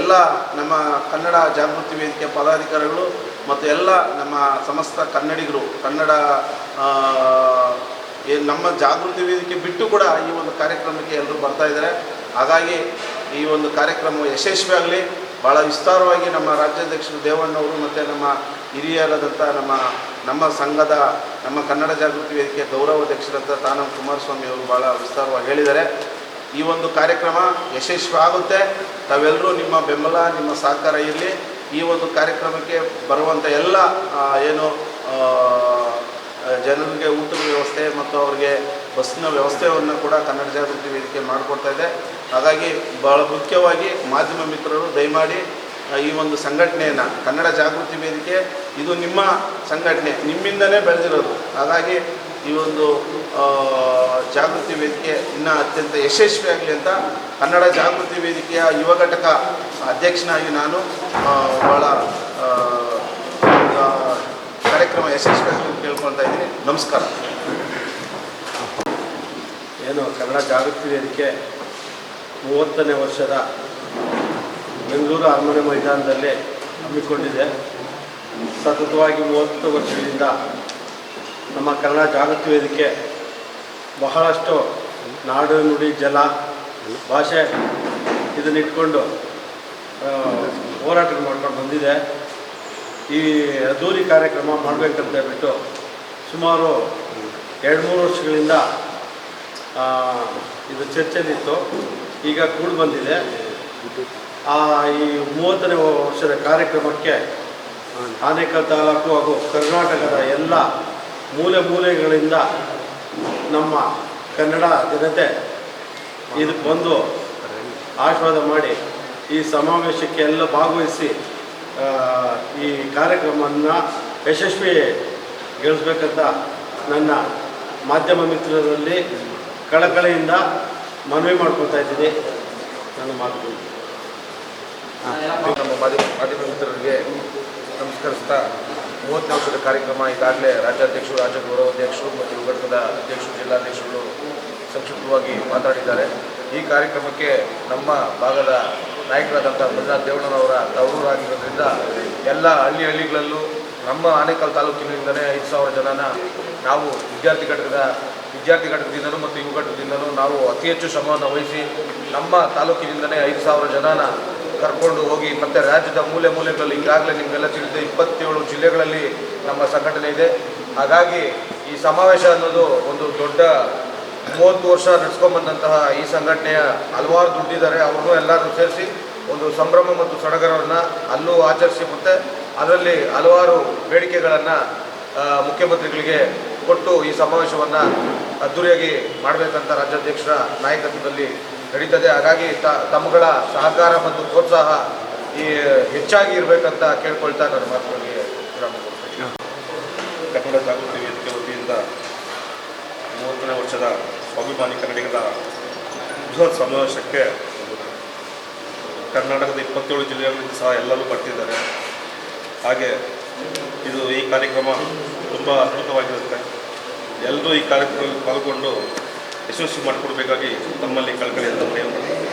Speaker 6: ಎಲ್ಲ ನಮ್ಮ ಕನ್ನಡ ಜಾಗೃತಿ ವೇದಿಕೆ ಪದಾಧಿಕಾರಿಗಳು ಮತ್ತು ಎಲ್ಲ ನಮ್ಮ ಸಮಸ್ತ ಕನ್ನಡಿಗರು, ಕನ್ನಡ ನಮ್ಮ ಜಾಗೃತಿ ವೇದಿಕೆ ಬಿಟ್ಟು ಕೂಡ ಈ ಒಂದು ಕಾರ್ಯಕ್ರಮಕ್ಕೆ ಎಲ್ಲರೂ ಬರ್ತಾ ಇದ್ದಾರೆ. ಹಾಗಾಗಿ ಈ ಒಂದು ಕಾರ್ಯಕ್ರಮ ಯಶಸ್ವಿ ಆಗಲಿ. ಭಾಳ ವಿಸ್ತಾರವಾಗಿ ನಮ್ಮ ರಾಜ್ಯಾಧ್ಯಕ್ಷರು ದೇವಣ್ಣವರು ಮತ್ತು ನಮ್ಮ ಹಿರಿಯರಾದಂಥ ನಮ್ಮ ನಮ್ಮ ಸಂಘದ, ನಮ್ಮ ಕನ್ನಡ ಜಾಗೃತಿ ವೇದಿಕೆ ಗೌರವಾಧ್ಯಕ್ಷರಂತ ತಾನಂ ಕುಮಾರಸ್ವಾಮಿ ಅವರು ಭಾಳ ವಿಸ್ತಾರವಾಗಿ ಹೇಳಿದ್ದಾರೆ. ಈ ಒಂದು ಕಾರ್ಯಕ್ರಮ ಯಶಸ್ವಿ ಆಗುತ್ತೆ. ತಾವೆಲ್ಲರೂ ನಿಮ್ಮ ಬೆಂಬಲ, ನಿಮ್ಮ ಸಹಕಾರ ಇರಲಿ. ಈ ಒಂದು ಕಾರ್ಯಕ್ರಮಕ್ಕೆ ಬರುವಂಥ ಎಲ್ಲ ಏನು ಜನರಿಗೆ ಊಟದ ವ್ಯವಸ್ಥೆ ಮತ್ತು ಅವರಿಗೆ ಬಸ್ಸಿನ ವ್ಯವಸ್ಥೆಯನ್ನು ಕೂಡ ಕನ್ನಡ ಜಾಗೃತಿ ವೇದಿಕೆ ಮಾಡಿಕೊಡ್ತಾ ಇದೆ. ಹಾಗಾಗಿ ಭಾಳ ಮುಖ್ಯವಾಗಿ ಮಾಧ್ಯಮ ಮಿತ್ರರು ದಯಮಾಡಿ ಈ ಒಂದು ಸಂಘಟನೆಯನ್ನು, ಕನ್ನಡ ಜಾಗೃತಿ ವೇದಿಕೆ, ಇದು ನಿಮ್ಮ ಸಂಘಟನೆ, ನಿಮ್ಮಿಂದಲೇ ಬೆಳೆದಿರೋದು. ಹಾಗಾಗಿ ಈ ಒಂದು ಜಾಗೃತಿ ವೇದಿಕೆ ಇನ್ನೂ ಅತ್ಯಂತ ಯಶಸ್ವಿಯಾಗಲಿ ಅಂತ ಕನ್ನಡ ಜಾಗೃತಿ ವೇದಿಕೆಯ ಯುವ ಘಟಕ ಅಧ್ಯಕ್ಷನಾಗಿ ನಾನು ಭಾಳ ಕಾರ್ಯಕ್ರಮ ಯಶಸ್ವಿಯಾಗಿ ಕೇಳ್ಕೊಳ್ತಾ ಇದ್ದೀನಿ. ನಮಸ್ಕಾರ.
Speaker 7: ಏನು, ಕನ್ನಡ ಜಾಗೃತಿ ವೇದಿಕೆ ಮೂವತ್ತನೇ ವರ್ಷದ ಬೆಂಗಳೂರು ಅರಮನೆ ಮೈದಾನದಲ್ಲಿ ಹಮ್ಮಿಕೊಂಡಿದೆ. ಸತತವಾಗಿ ಮೂವತ್ತು ವರ್ಷಗಳಿಂದ ನಮ್ಮ ಕನ್ನಡ ಜಾಗೃತಿ ವೇದಿಕೆ ಬಹಳಷ್ಟು ನಾಡು ನುಡಿ ಜಲ ಭಾಷೆ ಇದನ್ನಿಟ್ಕೊಂಡು ಹೋರಾಟ ಮಾಡ್ಕೊಂಡು ಬಂದಿದೆ. ಈ ಅದ್ದೂರಿ ಕಾರ್ಯಕ್ರಮ ಮಾಡಬೇಕಂತ ಹೇಳ್ಬಿಟ್ಟು ಸುಮಾರು ಎರಡು ಮೂರು ವರ್ಷಗಳಿಂದ ಇದು ಚರ್ಚೆಲಿತ್ತು. ಈಗ ಕೂಡಿ ಬಂದಿದೆ. ಆ, ಈ ಮೂವತ್ತನೇ ವರ್ಷದ ಕಾರ್ಯಕ್ರಮಕ್ಕೆ, ಆನೇಕಲ್ ತಾಲೂಕು ಹಾಗೂ ಕರ್ನಾಟಕದ ಎಲ್ಲ ಮೂಲೆ ಮೂಲೆಗಳಿಂದ ನಮ್ಮ ಕನ್ನಡ ಜನತೆ ಇದಕ್ಕೆ ಬಂದು ಆಶೀರ್ವಾದ ಮಾಡಿ ಈ ಸಮಾವೇಶಕ್ಕೆ ಎಲ್ಲ ಭಾಗವಹಿಸಿ ಈ ಕಾರ್ಯಕ್ರಮವನ್ನು ಯಶಸ್ವಿಗೊಳಿಸ್ಬೇಕಂತ ನನ್ನ ಮಾಧ್ಯಮ ಮಿತ್ರರಲ್ಲಿ ಕಳಕಳಿಯಿಂದ ಮನವಿ ಮಾಡ್ಕೊತಾ ಇದ್ದೀನಿ. ನನ್ನ ಮಾತು
Speaker 8: ನಮ್ಮ ಮಾಧ್ಯಮ ಮಿತ್ರರಿಗೆ ನಮಸ್ಕರಿಸ್ತಾ ಮೂವತ್ತನೇ ವರ್ಷದ ಕಾರ್ಯಕ್ರಮ ಈಗಾಗಲೇ ರಾಜ್ಯಾಧ್ಯಕ್ಷರು ರಾಜ್ಯ ಗೌರವಾಧ್ಯಕ್ಷರು ಮತ್ತು ಯುವಘಟಕದ ಅಧ್ಯಕ್ಷರು ಜಿಲ್ಲಾಧ್ಯಕ್ಷರು ಸಂಕ್ಷಿಪ್ತವಾಗಿ ಮಾತಾಡಿದ್ದಾರೆ. ಈ ಕಾರ್ಯಕ್ರಮಕ್ಕೆ ನಮ್ಮ ಭಾಗದ ನಾಯಕರಾದಂಥ ಮಂಜುನಾಥ್ ದೇವಣ್ಣನವರ ತವರೂರಾಗಿರೋದ್ರಿಂದ ಎಲ್ಲ ಹಳ್ಳಿ ಹಳ್ಳಿಗಳಲ್ಲೂ ನಮ್ಮ ಆನೇಕಲ್ ತಾಲೂಕಿನಿಂದಲೇ ಐದು ಸಾವಿರ ಜನನ ನಾವು ವಿದ್ಯಾರ್ಥಿ ಘಟಕದ, ವಿದ್ಯಾರ್ಥಿ ಘಟಕದಿಂದಲೂ ಮತ್ತು ಯುವ ಘಟಕದಿಂದಲೂ ನಾವು ಅತಿ ಹೆಚ್ಚು ಶ್ರಮವನ್ನು ವಹಿಸಿ ನಮ್ಮ ತಾಲೂಕಿನಿಂದಲೇ ಐದು ಸಾವಿರ ಜನನ ಕರ್ಕೊಂಡು ಹೋಗಿ, ಮತ್ತು ರಾಜ್ಯದ ಮೂಲೆ ಮೂಲೆಗಳಲ್ಲಿ ಈಗಾಗಲೇ ನಿಮಗೆಲ್ಲ ತಿಳಿದಿದೆ, ಇಪ್ಪತ್ತೇಳು ಜಿಲ್ಲೆಗಳಲ್ಲಿ ನಮ್ಮ ಸಂಘಟನೆ ಇದೆ. ಹಾಗಾಗಿ ಈ ಸಮಾವೇಶ ಅನ್ನೋದು ಒಂದು ದೊಡ್ಡ ಮೂವತ್ತು ವರ್ಷ ನಡೆಸ್ಕೊಂಬಂದಂತಹ ಈ ಸಂಘಟನೆಯ ಹಲವಾರು ದುಡ್ಡಿದ್ದಾರೆ. ಅವ್ರನ್ನೂ ಎಲ್ಲರೂ ಸೇರಿಸಿ ಒಂದು ಸಂಭ್ರಮ ಮತ್ತು ಸಡಗರವನ್ನು ಅಲ್ಲೂ ಆಚರಿಸಿ ಮತ್ತು ಅದರಲ್ಲಿ ಹಲವಾರು ಬೇಡಿಕೆಗಳನ್ನು ಮುಖ್ಯಮಂತ್ರಿಗಳಿಗೆ ಕೊಟ್ಟು ಈ ಸಮಾವೇಶವನ್ನು ಅದ್ದೂರಿಯಾಗಿ ಮಾಡಬೇಕಂತ ರಾಜ್ಯಾಧ್ಯಕ್ಷರ ನಾಯಕತ್ವದಲ್ಲಿ ನಡೀತದೆ. ಹಾಗಾಗಿ ತಮ್ಮಗಳ ಸಹಕಾರ ಮತ್ತು ಪ್ರೋತ್ಸಾಹ ಈ ಹೆಚ್ಚಾಗಿ ಇರಬೇಕಂತ ಕೇಳ್ಕೊಳ್ತಾ ನನ್ನ ಮಾತುಗಳಿಗೆ
Speaker 9: ಕನ್ನಡ ಜಾಗೃತಿ ವೇದಿಕೆ ವತಿಯಿಂದ ಮೂವತ್ತನೇ ವರ್ಷದ ಸ್ವಾಭಿಮಾನಿ ಕನ್ನಡಿಗರ ಬೃಹತ್ ಸಮಾವೇಶಕ್ಕೆ ಕರ್ನಾಟಕದ ಇಪ್ಪತ್ತೇಳು ಜಿಲ್ಲೆಗಳಿಂದ ಸಹ ಎಲ್ಲರೂ ಬರ್ತಿದ್ದಾರೆ. ಹಾಗೆ ಇದು ಈ ಕಾರ್ಯಕ್ರಮ ತುಂಬ ಅದ್ಭುತವಾಗಿರುತ್ತೆ. ಎಲ್ಲರೂ ಈ ಕಾರ್ಯಕ್ರಮದಲ್ಲಿ ಪಾಲ್ಗೊಂಡು ಯಶಸ್ವಿ ಮಾಡಿಕೊಡ್ಬೇಕಾಗಿ ತಮ್ಮಲ್ಲಿ ಕಳ್ಕಳಿಯಿಂದ ಮನವಿ